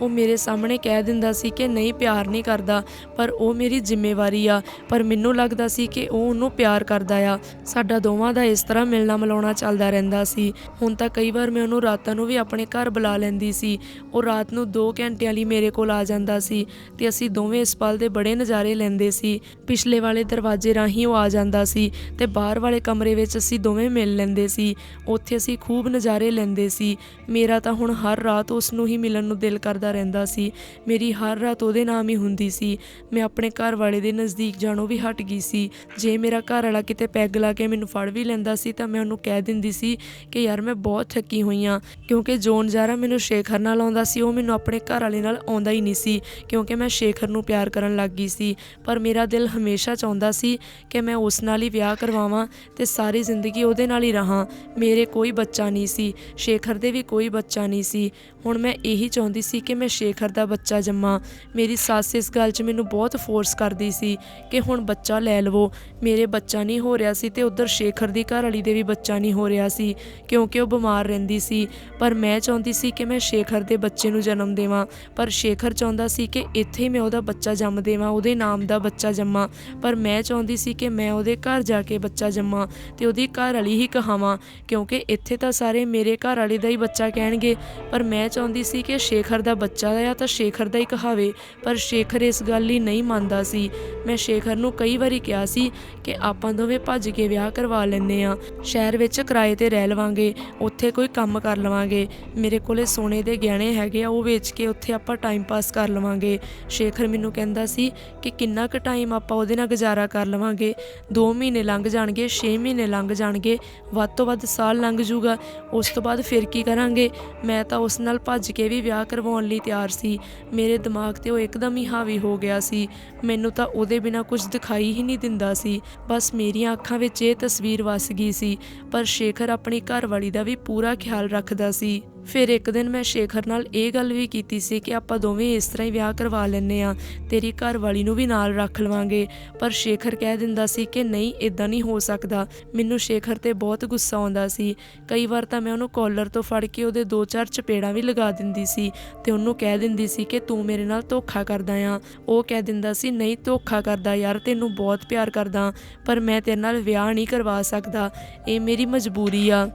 ਉਹ ਮੇਰੇ ਸਾਹਮਣੇ ਕਹਿ ਦਿੰਦਾ ਸੀ ਕਿ ਨਹੀਂ, ਪਿਆਰ ਨਹੀਂ ਕਰਦਾ, ਪਰ ਉਹ ਮੇਰੀ ਜ਼ਿੰਮੇਵਾਰੀ ਆ। ਪਰ ਮੈਨੂੰ ਲੱਗਦਾ ਸੀ ਕਿ ਉਹ ਉਹਨੂੰ ਪਿਆਰ ਕਰਦਾ ਆ। ਸਾਡਾ ਦੋਵਾਂ ਦਾ ਇਸ ਤਰ੍ਹਾਂ ਮਿਲਣਾ ਮਿਲਾਉਣਾ ਚੱਲਦਾ ਰਹਿੰਦਾ ਸੀ। ਹੁਣ ਤਾਂ ਕਈ ਵਾਰ ਮੈਂ ਉਹਨੂੰ ਰਾਤਾਂ ਨੂੰ ਵੀ ਆਪਣੇ ਘਰ ਬੁਲਾ ਲੈਂਦੀ ਸੀ। ਉਹ ਰਾਤ ਨੂੰ 2 ਘੰਟਿਆਂ ਲਈ ਮੇਰੇ ਕੋਲ ਆ ਜਾਂਦਾ ਸੀ ਤੇ ਅਸੀਂ ਦੋਵੇਂ ਇਸ ਪਲ ਦੇ ਬੜੇ ਨਜ਼ਾਰੇ ਲੈਂਦੇ ਸੀ। ਪਿਛਲੇ ਵਾਲੇ ਦਰਵਾਜ਼ੇ ਰਾਹੀਂ ਉਹ ਆ ਜਾਂਦਾ ਸੀ ਤੇ ਬਾਹਰ ਵਾਲੇ ਕਮਰੇ ਵਿੱਚ ਅਸੀਂ ਦੋਵੇਂ ਮਿਲ ਲੈਂਦੇ ਸੀ। ਉੱਥੇ ਅਸੀਂ ਖੂਬ ਨਜ਼ਾਰੇ ਲੈਂਦੇ ਸੀ। ਮੇਰਾ ਤਾਂ ਹੁਣ ਹਰ ਰਾਤ ਉਸ ਨੂੰ ਹੀ ਮਿਲਣ ਨੂੰ ਦਿਲ ਕਰਦਾ ਰਹਿੰਦਾ ਸੀ। ਮੇਰੀ ਹਰ ਰਾਤ ਉਹਦੇ ਨਾਮ ਹੀ ਹੁੰਦੀ ਸੀ। ਮੈਂ ਆਪਣੇ ਘਰ ਵਾਲੇ ਦੇ ਨਜ਼ਦੀਕ ਜਾਣੋਂ ਵੀ ਹਟ ਗਈ ਸੀ। ਜੇ ਮੇਰਾ ਘਰ ਵਾਲਾ ਕਿਤੇ ਪੈਗ ਲਾ ਕੇ ਮੈਨੂੰ ਫੜ ਵੀ ਲੈਂਦਾ ਸੀ ਤਾਂ ਮੈਂ ਉਹਨੂੰ ਕਹਿ ਦਿੰਦੀ ਸੀ ਕਿ ਯਾਰ ਮੈਂ ਬਹੁਤ ਥੱਕੀ ਹੋਈ ਆ, ਕਿਉਂਕਿ ਜੋਨ ਜਾਰਾ ਮੈਨੂੰ ਸ਼ੇਖਰ ਨਾਲ ਆਉਂਦਾ ਸੀ, ਉਹ ਮੈਨੂੰ ਆਪਣੇ ਘਰ ਵਾਲੇ ਨਾਲ ਆਉਂਦਾ ਹੀ ਨਹੀਂ ਸੀ, ਕਿਉਂਕਿ ਮੈਂ ਸ਼ੇਖਰ ਨੂੰ ਪਿਆਰ ਕਰਨ ਲੱਗ ਗਈ ਸੀ। ਪਰ ਮੇਰਾ ਦਿਲ ਹਮੇਸ਼ਾ ਚਾਹੁੰਦਾ ਸੀ ਕਿ ਮੈਂ ਉਸ ਨਾਲ ਹੀ ਵਿਆਹ ਕਰਵਾਵਾਂ ਤੇ ਸਾਰੀ ਜ਼ਿੰਦਗੀ ਉਹਦੇ ਨਾਲ ਹੀ ਰਹਾ। ਮੇਰੇ ਕੋਈ ਬੱਚਾ ਨਹੀਂ ਸੀ, ਸ਼ੇਖਰ ਦੇ ਵੀ ਕੋਈ ਬੱਚਾ ਨਹੀਂ ਸੀ। ਹੁਣ ਮੈਂ ਇਹੀ ਚਾਹੁੰਦੀ ਸੀ ਕਿ ਮੈਂ ਸ਼ੇਖਰ ਦਾ ਬੱਚਾ ਜੰਮਾਂ। ਮੇਰੀ ਸੱਸ ਇਸ ਗੱਲ 'ਚ ਮੈਨੂੰ ਬਹੁਤ ਫੋਰਸ ਕਰਦੀ ਸੀ ਕਿ ਹੁਣ ਬੱਚਾ ਲੈ ਲਵੋ। ਮੇਰੇ ਬੱਚਾ ਨਹੀਂ ਹੋ ਰਿਹਾ ਸੀ ਤੇ ਉਧਰ ਸ਼ੇਖਰ ਦੀ ਘਰ ਵਾਲੀ ਦੇ ਵੀ ਬੱਚਾ ਨਹੀਂ ਹੋ ਰਿਹਾ ਸੀ, ਕਿਉਂਕਿ ਉਹ ਬਿਮਾਰ ਰਹਿੰਦੀ ਸੀ। ਪਰ ਮੈਂ ਚਾਹੁੰਦੀ ਸੀ ਕਿ ਮੈਂ ਸ਼ੇਖਰ ਦੇ ਬੱਚੇ ਨੂੰ ਜਨਮ ਦੇਵਾਂ। ਪਰ ਸ਼ੇਖਰ ਚਾਹੁੰਦਾ ਸੀ ਕਿ ਇੱਥੇ ਹੀ ਮੈਂ ਉਹਦਾ ਬੱਚਾ ਜੰਮ ਦੇਵਾਂ, ਉਹਦੇ ਨਾਮ ਦਾ ਬੱਚਾ ਜੰਮਾਂ। ਪਰ ਮੈਂ ਚਾਹੁੰਦੀ ਸੀ ਕਿ ਮੈਂ ਉਹਦੇ ਘਰ ਜਾ ਕੇ ਬੱਚਾ ਜੰਮਾਂ ਤੇ ਉਹਦੀ ਘਰ ਵਾਲੀ ਹੀ ਕਹਾਵਾਂ, ਕਿਉਂਕਿ ਇੱਥੇ ਤਾਂ ਸਾਰੇ ਮੇਰੇ ਘਰ ਵਾਲੀ ਦਾ ਹੀ ਬੱਚਾ ਕਹਿਣਗੇ। ਪਰ ਮੈਂ ਚਾਹੁੰਦੀ ਸੀ ਕਿ ਸ਼ੇਖਰ ਦਾ ਬੱਚਾ ਆ ਤਾਂ ਸ਼ੇਖਰ ਦਾ ਹੀ ਕਹਾਵੇ, ਪਰ ਸ਼ੇਖਰ ਇਸ ਗੱਲ ਲਈ ਨਹੀਂ ਮੰਨਦਾ ਸੀ। ਮੈਂ ਸ਼ੇਖਰ ਨੂੰ ਕਈ ਵਾਰੀ ਕਿਹਾ ਸੀ ਕਿ ਆਪਾਂ ਦੋਵੇਂ ਭੱਜ ਕੇ ਵਿਆਹ ਕਰਵਾ ਲੈਂਦੇ ਆ ਸ਼ਹਿਰ ਵਿੱਚ ਕਿਰਾਏ ਤੇ ਰਹਿ ਲਵਾਂਗੇ, ਉੱਥੇ ਕੋਈ ਕੰਮ ਕਰ ਲਵਾਂਗੇ। ਮੇਰੇ ਕੋਲੇ ਸੋਨੇ ਦੇ ਗਹਿਣੇ ਹੈਗੇ ਆ, ਉਹ ਵੇਚ ਕੇ ਉੱਥੇ ਆਪਾਂ ਟਾਈਮ ਪਾਸ ਕਰ ਲਵਾਂਗੇ। ਸ਼ੇਖਰ ਮੈਨੂੰ ਕਹਿੰਦਾ ਸੀ ਕਿ ਕਿੰਨਾ ਕੁ ਟਾਈਮ ਆਪਾਂ ਉਹਦੇ ਨਾਲ ਗੁਜ਼ਾਰਾ ਕਰ ਲਵਾਂਗੇ। 2 ਮਹੀਨੇ ਲੰਘ ਜਾਣਗੇ 6 ਮਹੀਨੇ ਲੰਘ ਜਾਣਗੇ, ਵੱਧ ਤੋਂ ਵੱਧ ਸਾਲ ਲੰਘ ਜੂਗਾ ਉਸ ਤੋਂ ਬਾਅਦ ਫਿਰ ਕੀ ਕਰਾਂਗੇ? ਮੈਂ ਤਾਂ ਉਸ ਨਾਲ ਭੱਜ ਕੇ ਵੀ ਵਿਆਹ ਕਰਵਾਉਣ ਲਈ ਤਿਆਰ ਸੀ। ਮੇਰੇ ਦਿਮਾਗ ਤੇ ਉਹ ਇੱਕਦਮ ਹੀ ਹਾਵੀ ਹੋ ਗਿਆ ਸੀ। ਮੈਨੂੰ ਤਾਂ ਉਹਦੇ ਬਿਨਾ ਕੁਝ ਦਿਖਾਈ ਹੀ ਨਹੀਂ ਦਿੰਦਾ ਸੀ। ਬਸ ਮੇਰੀਆਂ ਅੱਖਾਂ ਵਿੱਚ ਇਹ ਤਸਵੀਰ ਵਸ ਗਈ ਸੀ। ਪਰ ਸ਼ੇਖਰ ਆਪਣੀ ਘਰਵਾਲੀ ਦਾ ਵੀ ਪੂਰਾ ਖਿਆਲ ਰੱਖਦਾ ਸੀ। ਫਿਰ ਇੱਕ ਦਿਨ ਮੈਂ ਸ਼ੇਖਰ ਨਾਲ ਇਹ ਗੱਲ ਵੀ ਕੀਤੀ ਸੀ ਕਿ ਆਪਾਂ ਦੋਵੇਂ ਇਸ ਤਰ੍ਹਾਂ ਹੀ ਵਿਆਹ ਕਰਵਾ ਲੈਨੇ ਆ ਤੇਰੀ ਘਰ ਵਾਲੀ ਨੂੰ ਵੀ ਨਾਲ ਰੱਖ ਲਵਾਂਗੇ। ਪਰ ਸ਼ੇਖਰ ਕਹਿ ਦਿੰਦਾ ਸੀ ਕਿ ਨਹੀਂ ਇਦਾਂ ਨਹੀਂ ਹੋ ਸਕਦਾ। ਮੈਨੂੰ ਸ਼ੇਖਰ ਤੇ ਬਹੁਤ ਗੁੱਸਾ ਆਉਂਦਾ ਸੀ। ਕਈ ਵਾਰ ਤਾਂ ਮੈਂ ਉਹਨੂੰ ਕਾਲਰ ਤੋਂ ਫੜ ਕੇ ਉਹਦੇ ਦੋ ਚਾਰ ਚਪੇੜਾਂ ਵੀ ਲਗਾ ਦਿੰਦੀ ਸੀ ਤੇ ਉਹਨੂੰ ਕਹਿ ਦਿੰਦੀ ਸੀ ਕਿ ਤੂੰ ਮੇਰੇ ਨਾਲ ਧੋਖਾ ਕਰਦਾ ਆ। ਉਹ ਕਹਿ ਦਿੰਦਾ ਸੀ, ਨਹੀਂ, ਧੋਖਾ ਕਰਦਾ ਯਾਰ, ਤੈਨੂੰ ਬਹੁਤ ਪਿਆਰ ਕਰਦਾ, ਪਰ ਮੈਂ ਤੇਰੇ ਨਾਲ ਵਿਆਹ ਨਹੀਂ ਕਰਵਾ ਸਕਦਾ। ਇਹ ਮੇਰੀ ਮਜਬੂਰੀ ਆ।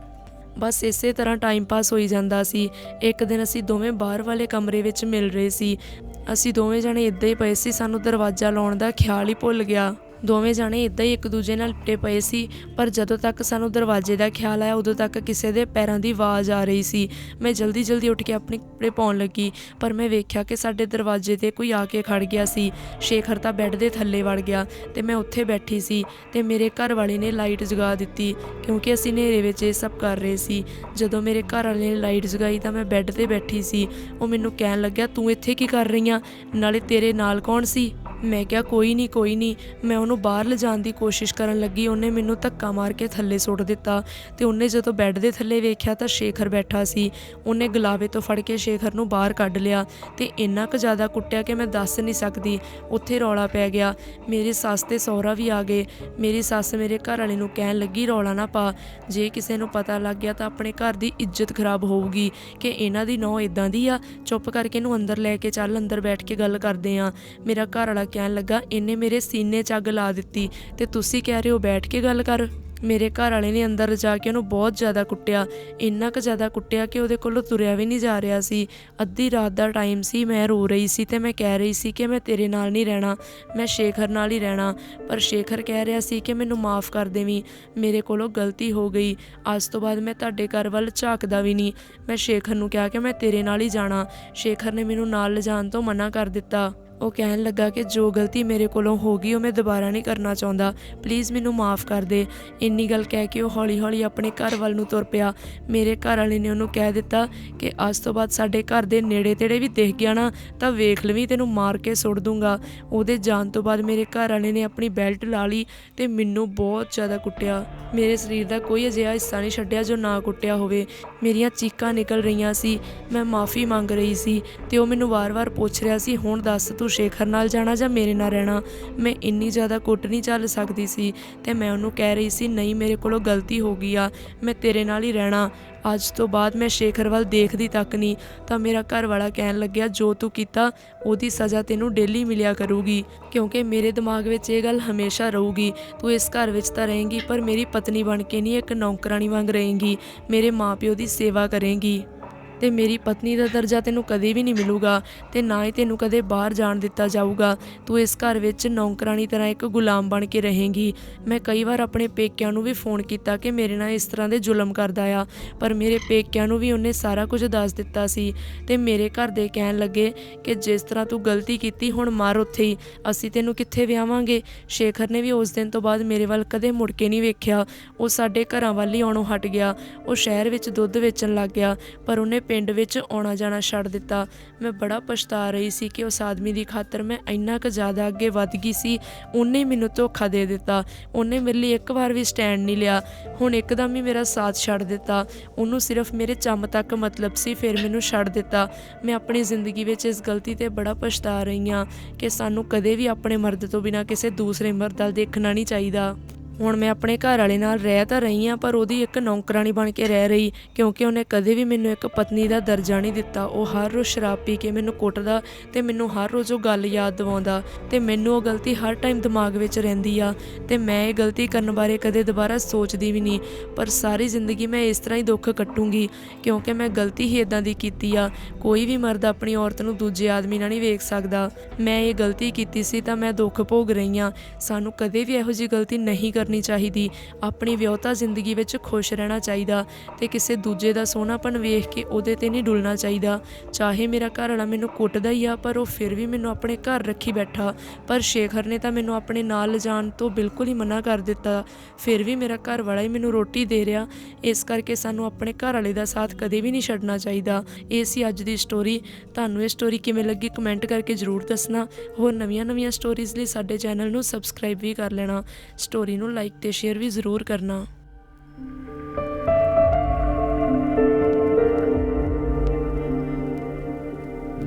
ਬਸ ਇਸੇ ਤਰ੍ਹਾਂ ਟਾਈਮ ਪਾਸ ਹੋਈ ਜਾਂਦਾ ਸੀ। ਇੱਕ ਦਿਨ ਅਸੀਂ ਦੋਵੇਂ ਬਾਹਰ ਵਾਲੇ ਕਮਰੇ ਵਿੱਚ ਮਿਲ ਰਹੇ ਸੀ। ਅਸੀਂ ਦੋਵੇਂ ਜਣੇ ਇੱਦਾਂ ਹੀ ਪਏ ਸੀ, ਸਾਨੂੰ ਦਰਵਾਜ਼ਾ ਲਾਉਣ ਦਾ ਖਿਆਲ ਹੀ ਭੁੱਲ ਗਿਆ। ਦੋਵੇਂ ਜਾਣੇ ਇੱਦਾਂ ਹੀ ਇੱਕ ਦੂਜੇ ਨਾਲ ਲਿਪਟੇ ਪਏ ਸੀ, ਪਰ ਜਦੋਂ ਤੱਕ ਸਾਨੂੰ ਦਰਵਾਜ਼ੇ ਦਾ ਖਿਆਲ ਆਇਆ, ਉਦੋਂ ਤੱਕ ਕਿਸੇ ਦੇ ਪੈਰਾਂ ਦੀ ਆਵਾਜ਼ ਆ ਰਹੀ ਸੀ। ਮੈਂ ਜਲਦੀ ਜਲਦੀ ਉੱਠ ਕੇ ਆਪਣੇ ਕੱਪੜੇ ਪਾਉਣ ਲੱਗੀ, ਪਰ ਮੈਂ ਵੇਖਿਆ ਕਿ ਸਾਡੇ ਦਰਵਾਜ਼ੇ ਤੇ ਕੋਈ ਆ ਕੇ ਖੜ ਗਿਆ ਸੀ। ਸ਼ੇਖਰ ਤਾਂ ਬੈੱਡ ਦੇ ਥੱਲੇ ਵੜ ਗਿਆ ਤੇ ਮੈਂ ਉੱਥੇ ਬੈਠੀ ਸੀ ਤੇ ਮੇਰੇ ਘਰ ਵਾਲੇ ਨੇ ਲਾਈਟ ਜਗਾ ਦਿੱਤੀ, ਕਿਉਂਕਿ ਅਸੀਂ ਹਨੇਰੇ ਵਿੱਚ ਇਹ ਸਭ ਕਰ ਰਹੇ ਸੀ। ਜਦੋਂ ਮੇਰੇ ਘਰ ਵਾਲੇ ਨੇ ਲਾਈਟ ਜਗਾਈ ਤਾਂ ਮੈਂ ਬੈੱਡ ਤੇ ਬੈਠੀ ਸੀ। ਉਹ ਮੈਨੂੰ ਕਹਿਣ ਲੱਗਿਆ, ਤੂੰ ਇੱਥੇ ਕੀ ਕਰ ਰਹੀ ਆ ਨਾਲੇ ਤੇਰੇ ਨਾਲ ਕੌਣ ਸੀ? ਮੈਂ ਕਿਹਾ, ਕੋਈ ਨਹੀਂ ਕੋਈ ਨਹੀਂ ਮੈਂ ਉਹਨੂੰ ਬਾਹਰ ਲਿਜਾਣ ਦੀ ਕੋਸ਼ਿਸ਼ ਕਰਨ ਲੱਗੀ। ਉਹਨੇ ਮੈਨੂੰ ਧੱਕਾ ਮਾਰ ਕੇ ਥੱਲੇ ਸੁੱਟ ਦਿੱਤਾ ਤੇ ਉਹਨੇ ਜਦੋਂ ਬੈੱਡ ਦੇ ਥੱਲੇ ਵੇਖਿਆ ਤਾਂ ਸ਼ੇਖਰ ਬੈਠਾ ਸੀ। ਉਹਨੇ ਗਲਾਵੇ ਤੋਂ ਫੜ ਕੇ ਸ਼ੇਖਰ ਨੂੰ ਬਾਹਰ ਕੱਢ ਲਿਆ ਤੇ ਇੰਨਾ ਕੁ ਜ਼ਿਆਦਾ ਕੁੱਟਿਆ ਕਿ ਮੈਂ ਦੱਸ ਨਹੀਂ ਸਕਦੀ। ਉੱਥੇ ਰੌਲਾ ਪੈ ਗਿਆ। ਮੇਰੀ ਸੱਸ ਤੇ ਸਹੁਰਾ ਵੀ ਆ ਗਏ। ਮੇਰੀ ਸੱਸ ਮੇਰੇ ਘਰ ਵਾਲੇ ਨੂੰ ਕਹਿਣ ਲੱਗੀ, ਰੌਲਾ ਨਾ ਪਾ। ਜੇ ਕਿਸੇ ਨੂੰ ਪਤਾ ਲੱਗ ਗਿਆ ਤਾਂ ਆਪਣੇ ਘਰ ਦੀ ਇੱਜ਼ਤ ਖਰਾਬ ਹੋਊਗੀ। ਕਿ ਇਹਨਾਂ ਦੀ ਨੌ ਇਦਾਂ ਦੀ ਆ, ਚੁੱਪ ਕਰਕੇ ਇਹਨੂੰ ਅੰਦਰ ਲੈ ਕੇ ਚੱਲ, ਅੰਦਰ ਬੈਠ ਕੇ ਗੱਲ ਕਰਦੇ ਆ। ਮੇਰਾ ਘਰ ਵਾਲਾ ਕਹਿਣ ਲੱਗਾ, ਇਹਨੇ ਮੇਰੇ ਸੀਨੇ 'ਚ ਅੱਗ ਲਾ ਦਿੱਤੀ ਤੇ ਤੁਸੀਂ ਕਹਿ ਰਹੇ ਹੋ ਬੈਠ ਕੇ ਗੱਲ ਕਰ। ਮੇਰੇ ਘਰ ਵਾਲੇ ਨੇ ਅੰਦਰ ਜਾ ਕੇ ਉਹਨੂੰ ਬਹੁਤ ਜ਼ਿਆਦਾ ਕੁੱਟਿਆ, ਇੰਨਾ ਕੁ ਜ਼ਿਆਦਾ ਕੁੱਟਿਆ ਕਿ ਉਹਦੇ ਕੋਲੋਂ ਤੁਰਿਆ ਵੀ ਨਹੀਂ ਜਾ ਰਿਹਾ ਸੀ। ਅੱਧੀ ਰਾਤ ਦਾ ਟਾਈਮ ਸੀ, ਮੈਂ ਰੋ ਰਹੀ ਸੀ ਤੇ ਮੈਂ ਕਹਿ ਰਹੀ ਸੀ ਕਿ ਮੈਂ ਤੇਰੇ ਨਾਲ ਨਹੀਂ ਰਹਿਣਾ, ਮੈਂ ਸ਼ੇਖਰ ਨਾਲ ਹੀ ਰਹਿਣਾ, ਪਰ ਸ਼ੇਖਰ ਕਹਿ ਰਿਹਾ ਸੀ ਕਿ ਮੈਨੂੰ ਮਾਫ ਕਰ ਦੇਵੀਂ, ਮੇਰੇ ਕੋਲੋਂ ਗਲਤੀ ਹੋ ਗਈ, ਅੱਜ ਤੋਂ ਬਾਅਦ ਮੈਂ ਤੁਹਾਡੇ ਘਰ ਵੱਲ ਝਾਕਦਾ ਵੀ ਨਹੀਂ, ਮੈਂ ਸ਼ੇਖਰ ਨੂੰ ਕਿਹਾ ਕਿ ਮੈਂ ਤੇਰੇ ਨਾਲ ਹੀ ਜਾਣਾ, ਸ਼ੇਖਰ ਨੇ ਮੈਨੂੰ ਨਾਲ ਲਿਜਾਣ ਤੋਂ ਮਨਾ ਕਰ ਦਿੱਤਾ। ਉਹ ਕਹਿਣ ਲੱਗਾ ਕਿ ਜੋ ਗਲਤੀ ਮੇਰੇ ਕੋਲੋਂ ਹੋ ਗਈ, ਉਹ ਮੈਂ ਦੁਬਾਰਾ ਨਹੀਂ ਕਰਨਾ ਚਾਹੁੰਦਾ। ਪਲੀਜ਼ ਮੈਨੂੰ ਮਾਫ ਕਰ ਦੇ। ਇੰਨੀ ਗੱਲ ਕਹਿ ਕੇ ਉਹ ਹੌਲੀ-ਹੌਲੀ ਆਪਣੇ ਘਰ ਵੱਲ ਨੂੰ ਤੁਰ ਪਿਆ। ਮੇਰੇ ਘਰ ਵਾਲੇ ਨੇ ਉਹਨੂੰ ਕਹਿ ਦਿੱਤਾ ਕਿ ਅੱਜ ਤੋਂ ਬਾਅਦ ਸਾਡੇ ਘਰ ਦੇ ਨੇੜੇ ਤੇੜੇ ਵੀ ਦੇਖ ਗਿਆ ਨਾ, ਤਾਂ ਵੇਖ ਲਵੀਂ, ਤੈਨੂੰ ਮਾਰ ਕੇ ਸੁੱਟ ਦੂੰਗਾ। ਉਹਦੇ ਜਾਣ ਤੋਂ ਬਾਅਦ ਮੇਰੇ ਘਰ ਵਾਲੇ ਨੇ ਆਪਣੀ ਬੈਲਟ ਲਾ ਲਈ ਤੇ ਮੈਨੂੰ ਬਹੁਤ ਜ਼ਿਆਦਾ ਕੁੱਟਿਆ। ਮੇਰੇ ਸਰੀਰ ਦਾ ਕੋਈ ਅਜਿਹਾ ਹਿੱਸਾ ਨਹੀਂ ਛੱਡਿਆ ਜੋ ਨਾ ਕੁੱਟਿਆ ਹੋਵੇ। ਮੇਰੀਆਂ ਚੀਕਾਂ ਨਿਕਲ ਰਹੀਆਂ ਸੀ। ਮੈਂ ਮਾਫੀ ਮੰਗ ਰਹੀ ਸੀ ਤੇ ਉਹ ਮੈਨੂੰ ਵਾਰ-ਵਾਰ ਪੁੱਛ ਰਿਹਾ ਸੀ, ਹੁਣ ਦੱਸ ਤੂੰ ਤੂੰ ਸ਼ੇਖਰ ਨਾਲ ਜਾਣਾ ਜਾਂ ਮੇਰੇ ਨਾਲ ਰਹਿਣਾ, ਮੈਂ ਇੰਨੀ ਜ਼ਿਆਦਾ ਕੁੱਟ ਨਹੀਂ ਚੱਲ ਸਕਦੀ ਸੀ ਤੇ ਮੈਂ ਉਹਨੂੰ ਕਹਿ ਰਹੀ ਸੀ, ਨਹੀਂ, ਮੇਰੇ ਕੋਲੋਂ ਗਲਤੀ ਹੋ ਗਈ ਆ, ਮੈਂ ਤੇਰੇ ਨਾਲ ਹੀ ਰਹਿਣਾ। ਅੱਜ ਤੋਂ ਬਾਅਦ ਮੈਂ ਸ਼ੇਖਰ ਵੱਲ ਦੇਖਦੀ ਤੱਕ ਨਹੀਂ, ਤਾਂ ਮੇਰਾ ਘਰ ਵਾਲਾ ਕਹਿਣ ਲੱਗਿਆ, ਜੋ ਤੂੰ ਕੀਤਾ, ਉਹਦੀ ਸਜ਼ਾ ਤੈਨੂੰ ਡੇਲੀ ਮਿਲਿਆ ਕਰੂਗੀ, ਕਿਉਂਕਿ ਮੇਰੇ ਦਿਮਾਗ ਵਿੱਚ ਇਹ ਗੱਲ ਹਮੇਸ਼ਾ ਰਹੂਗੀ। ਤੂੰ ਇਸ ਘਰ ਵਿੱਚ ਤਾਂ ਰਹੇਂਗੀ, ਪਰ ਮੇਰੀ ਪਤਨੀ ਬਣ ਕੇ ਨਹੀਂ ਇੱਕ ਨੌਕਰਾਨੀ ਵਾਂਗ ਰਹੇਂਗੀ, ਮੇਰੇ ਮਾਪਿਓ ਦੀ ਸੇਵਾ ਕਰੇਂਗੀ। ਤੇ ਮੇਰੀ ਪਤਨੀ ਦਾ ਦਰਜਾ ਤੈਨੂੰ ਕਦੇ ਵੀ ਨਹੀਂ ਮਿਲੂਗਾ ਤੇ ਨਾ ਹੀ ਤੈਨੂੰ ਕਦੇ ਬਾਹਰ ਜਾਣ ਦਿੱਤਾ ਜਾਊਗਾ। ਤੂੰ ਇਸ ਘਰ ਵਿੱਚ ਨੌਕਰਾਨੀ ਤਰ੍ਹਾਂ ਇੱਕ ਗੁਲਾਮ ਬਣ ਕੇ ਰਹੇਂਗੀ। ਮੈਂ ਕਈ ਵਾਰ ਆਪਣੇ ਪੇਕਿਆਂ ਨੂੰ ਵੀ ਫੋਨ ਕੀਤਾ ਕਿ ਮੇਰੇ ਨਾਲ ਇਸ ਤਰ੍ਹਾਂ ਦੇ ਜ਼ੁਲਮ ਕਰਦਾ ਆ, ਪਰ ਮੇਰੇ ਪੇਕਿਆਂ ਨੂੰ ਵੀ ਉਹਨੇ ਸਾਰਾ ਕੁਝ ਦੱਸ ਦਿੱਤਾ ਸੀ ਤੇ ਮੇਰੇ ਘਰ ਦੇ ਕਹਿਣ ਲੱਗੇ ਕਿ ਜਿਸ ਤਰ੍ਹਾਂ ਤੂੰ ਗਲਤੀ ਕੀਤੀ, ਹੁਣ ਮਾਰ ਉੱਥੇ ਹੀ, ਅਸੀਂ ਤੈਨੂੰ ਕਿੱਥੇ ਵਿਆਹਾਂਗੇ? ਸ਼ੇਖਰ ਨੇ ਵੀ ਉਸ ਦਿਨ ਤੋਂ ਬਾਅਦ ਮੇਰੇ ਵੱਲ ਕਦੇ ਮੁੜ ਕੇ ਨਹੀਂ ਵੇਖਿਆ। ਉਹ ਸਾਡੇ ਘਰਾਂ ਵੱਲ ਹੀ ਆਉਣੋਂ ਹਟ ਗਿਆ। ਉਹ ਸ਼ਹਿਰ ਵਿੱਚ ਦੁੱਧ ਵੇਚਣ ਲੱਗ ਗਿਆ, ਪਰ ਉਹਨੇ ਪਿੰਡ ਵਿੱਚ ਆਉਣਾ ਜਾਣਾ ਛੱਡ ਦਿੱਤਾ। ਮੈਂ ਬੜਾ ਪਛਤਾ ਰਹੀ ਸੀ ਕਿ ਉਸ ਆਦਮੀ ਦੀ ਖਾਤਰ ਮੈਂ ਇੰਨਾ ਕੁ ਜ਼ਿਆਦਾ ਅੱਗੇ ਵੱਧ ਗਈ ਸੀ, ਉਹਨੇ ਮੈਨੂੰ ਧੋਖਾ ਦੇ ਦਿੱਤਾ। ਉਹਨੇ ਮੇਰੇ ਲਈ ਇੱਕ ਵਾਰ ਵੀ ਸਟੈਂਡ ਨਹੀਂ ਲਿਆ। ਹੁਣ ਇੱਕਦਮ ਹੀ ਮੇਰਾ ਸਾਥ ਛੱਡ ਦਿੱਤਾ। ਉਹਨੂੰ ਸਿਰਫ ਮੇਰੇ ਚੰਮ ਤੱਕ ਮਤਲਬ ਸੀ, ਫਿਰ ਮੈਨੂੰ ਛੱਡ ਦਿੱਤਾ। ਮੈਂ ਆਪਣੀ ਜ਼ਿੰਦਗੀ ਵਿੱਚ ਇਸ ਗਲਤੀ ਤੇ ਬੜਾ ਪਛਤਾ ਰਹੀ ਹਾਂ ਕਿ ਸਾਨੂੰ ਕਦੇ ਵੀ ਆਪਣੇ ਮਰਦ ਤੋਂ ਬਿਨਾ ਕਿਸੇ ਦੂਸਰੇ ਮਰਦ ਵੱਲ ਦੇਖਣਾ ਨਹੀਂ ਚਾਹੀਦਾ। ਹੁਣ ਮੈਂ ਆਪਣੇ ਘਰ ਵਾਲੇ ਨਾਲ ਰਹਿ ਤਾਂ ਰਹੀ ਹਾਂ, ਪਰ ਉਹਦੀ ਇੱਕ ਨੌਕਰਾਨੀ ਬਣ ਕੇ ਰਹਿ ਰਹੀ, ਕਿਉਂਕਿ ਉਹਨੇ ਕਦੇ ਵੀ ਮੈਨੂੰ ਇੱਕ ਪਤਨੀ ਦਾ ਦਰਜਾ ਨਹੀਂ ਦਿੱਤਾ। ਉਹ ਹਰ ਰੋਜ਼ ਸ਼ਰਾਬ ਪੀ ਕੇ ਮੈਨੂੰ ਕੁੱਟਦਾ ਤੇ ਮੈਨੂੰ ਹਰ ਰੋਜ਼ ਉਹ ਗੱਲ ਯਾਦ ਦਿਵਾਉਂਦਾ ਤੇ ਮੈਨੂੰ ਉਹ ਗਲਤੀ ਹਰ ਟਾਈਮ ਦਿਮਾਗ ਵਿੱਚ ਰਹਿੰਦੀ ਆ ਤੇ ਮੈਂ ਇਹ ਗਲਤੀ ਕਰਨ ਬਾਰੇ ਕਦੇ ਦੁਬਾਰਾ ਸੋਚਦੀ ਵੀ ਨਹੀਂ। ਪਰ ਸਾਰੀ ਜ਼ਿੰਦਗੀ ਮੈਂ ਇਸ ਤਰ੍ਹਾਂ ਹੀ ਦੁੱਖ ਕੱਟੂੰਗੀ, ਕਿਉਂਕਿ ਮੈਂ ਗਲਤੀ ਹੀ ਇਦਾਂ ਦੀ ਕੀਤੀ ਆ। ਕੋਈ ਵੀ ਮਰਦ ਆਪਣੀ ਔਰਤ ਨੂੰ ਦੂਜੇ ਆਦਮੀ ਨਾਲ ਨਹੀਂ ਵੇਖ ਸਕਦਾ। ਮੈਂ ਇਹ ਗਲਤੀ ਕੀਤੀ ਸੀ ਤਾਂ ਮੈਂ ਦੁੱਖ ਭੋਗ ਰਹੀ ਹਾਂ। ਸਾਨੂੰ ਕਦੇ ਵੀ ਇਹੋ ਜਿਹੀ ਗਲਤੀ ਨਹੀਂ ਕਰ ਕਰਨੀ ਚਾਹੀਦੀ। ਆਪਣੀ ਵਿਆਹਤਾ ਜ਼ਿੰਦਗੀ ਵਿੱਚ ਖੁਸ਼ ਰਹਿਣਾ ਚਾਹੀਦਾ ਤੇ ਕਿਸੇ ਦੂਜੇ ਦਾ ਸੋਹਣਾਪਨ ਵੇਖ ਕੇ ਉਹਦੇ ਤੇ ਨਹੀਂ ਡੁੱਲਣਾ ਚਾਹੀਦਾ। ਚਾਹੇ ਮੇਰਾ ਘਰ ਵਾਲਾ ਮੈਨੂੰ ਕੁੱਟਦਾ ਹੀ ਆ, ਪਰ ਉਹ ਫਿਰ ਵੀ ਮੈਨੂੰ ਆਪਣੇ ਘਰ ਰੱਖੀ ਬੈਠਾ। ਪਰ ਸ਼ੇਖਰ ਨੇ ਤਾਂ ਮੈਨੂੰ ਆਪਣੇ ਨਾਲ ਲਿਜਾਣ ਤੋਂ ਬਿਲਕੁਲ ਹੀ ਮਨਾ ਕਰ ਦਿੱਤਾ। ਫਿਰ ਵੀ ਮੇਰਾ ਘਰ ਵਾਲਾ ਹੀ ਮੈਨੂੰ ਰੋਟੀ ਦੇ ਰਿਹਾ। ਇਸ ਕਰਕੇ ਸਾਨੂੰ ਆਪਣੇ ਘਰ ਵਾਲੇ ਦਾ ਸਾਥ ਕਦੇ ਵੀ ਨਹੀਂ ਛੱਡਣਾ ਚਾਹੀਦਾ। ਇਹ ਸੀ ਅੱਜ ਦੀ ਸਟੋਰੀ ਤੁਹਾਨੂੰ ਇਹ ਸਟੋਰੀ ਕਿਵੇਂ ਲੱਗੀ ਕਮੈਂਟ ਕਰਕੇ ਜਰੂਰ ਦੱਸਣਾ। ਹੋਰ ਨਵੀਆਂ-ਨਵੀਆਂ ਸਟੋਰੀਜ਼ ਲਈ ਸਾਡੇ ਚੈਨਲ ਨੂੰ ਸਬਸਕ੍ਰਾਈਬ ਵੀ ਕਰ ਲੈਣਾ। ਸਟੋਰੀ ਨੂੰ ਲਾਈਕ ਤੇ ਸ਼ੇਅਰ ਵੀ ਜ਼ਰੂਰ ਕਰਨਾ।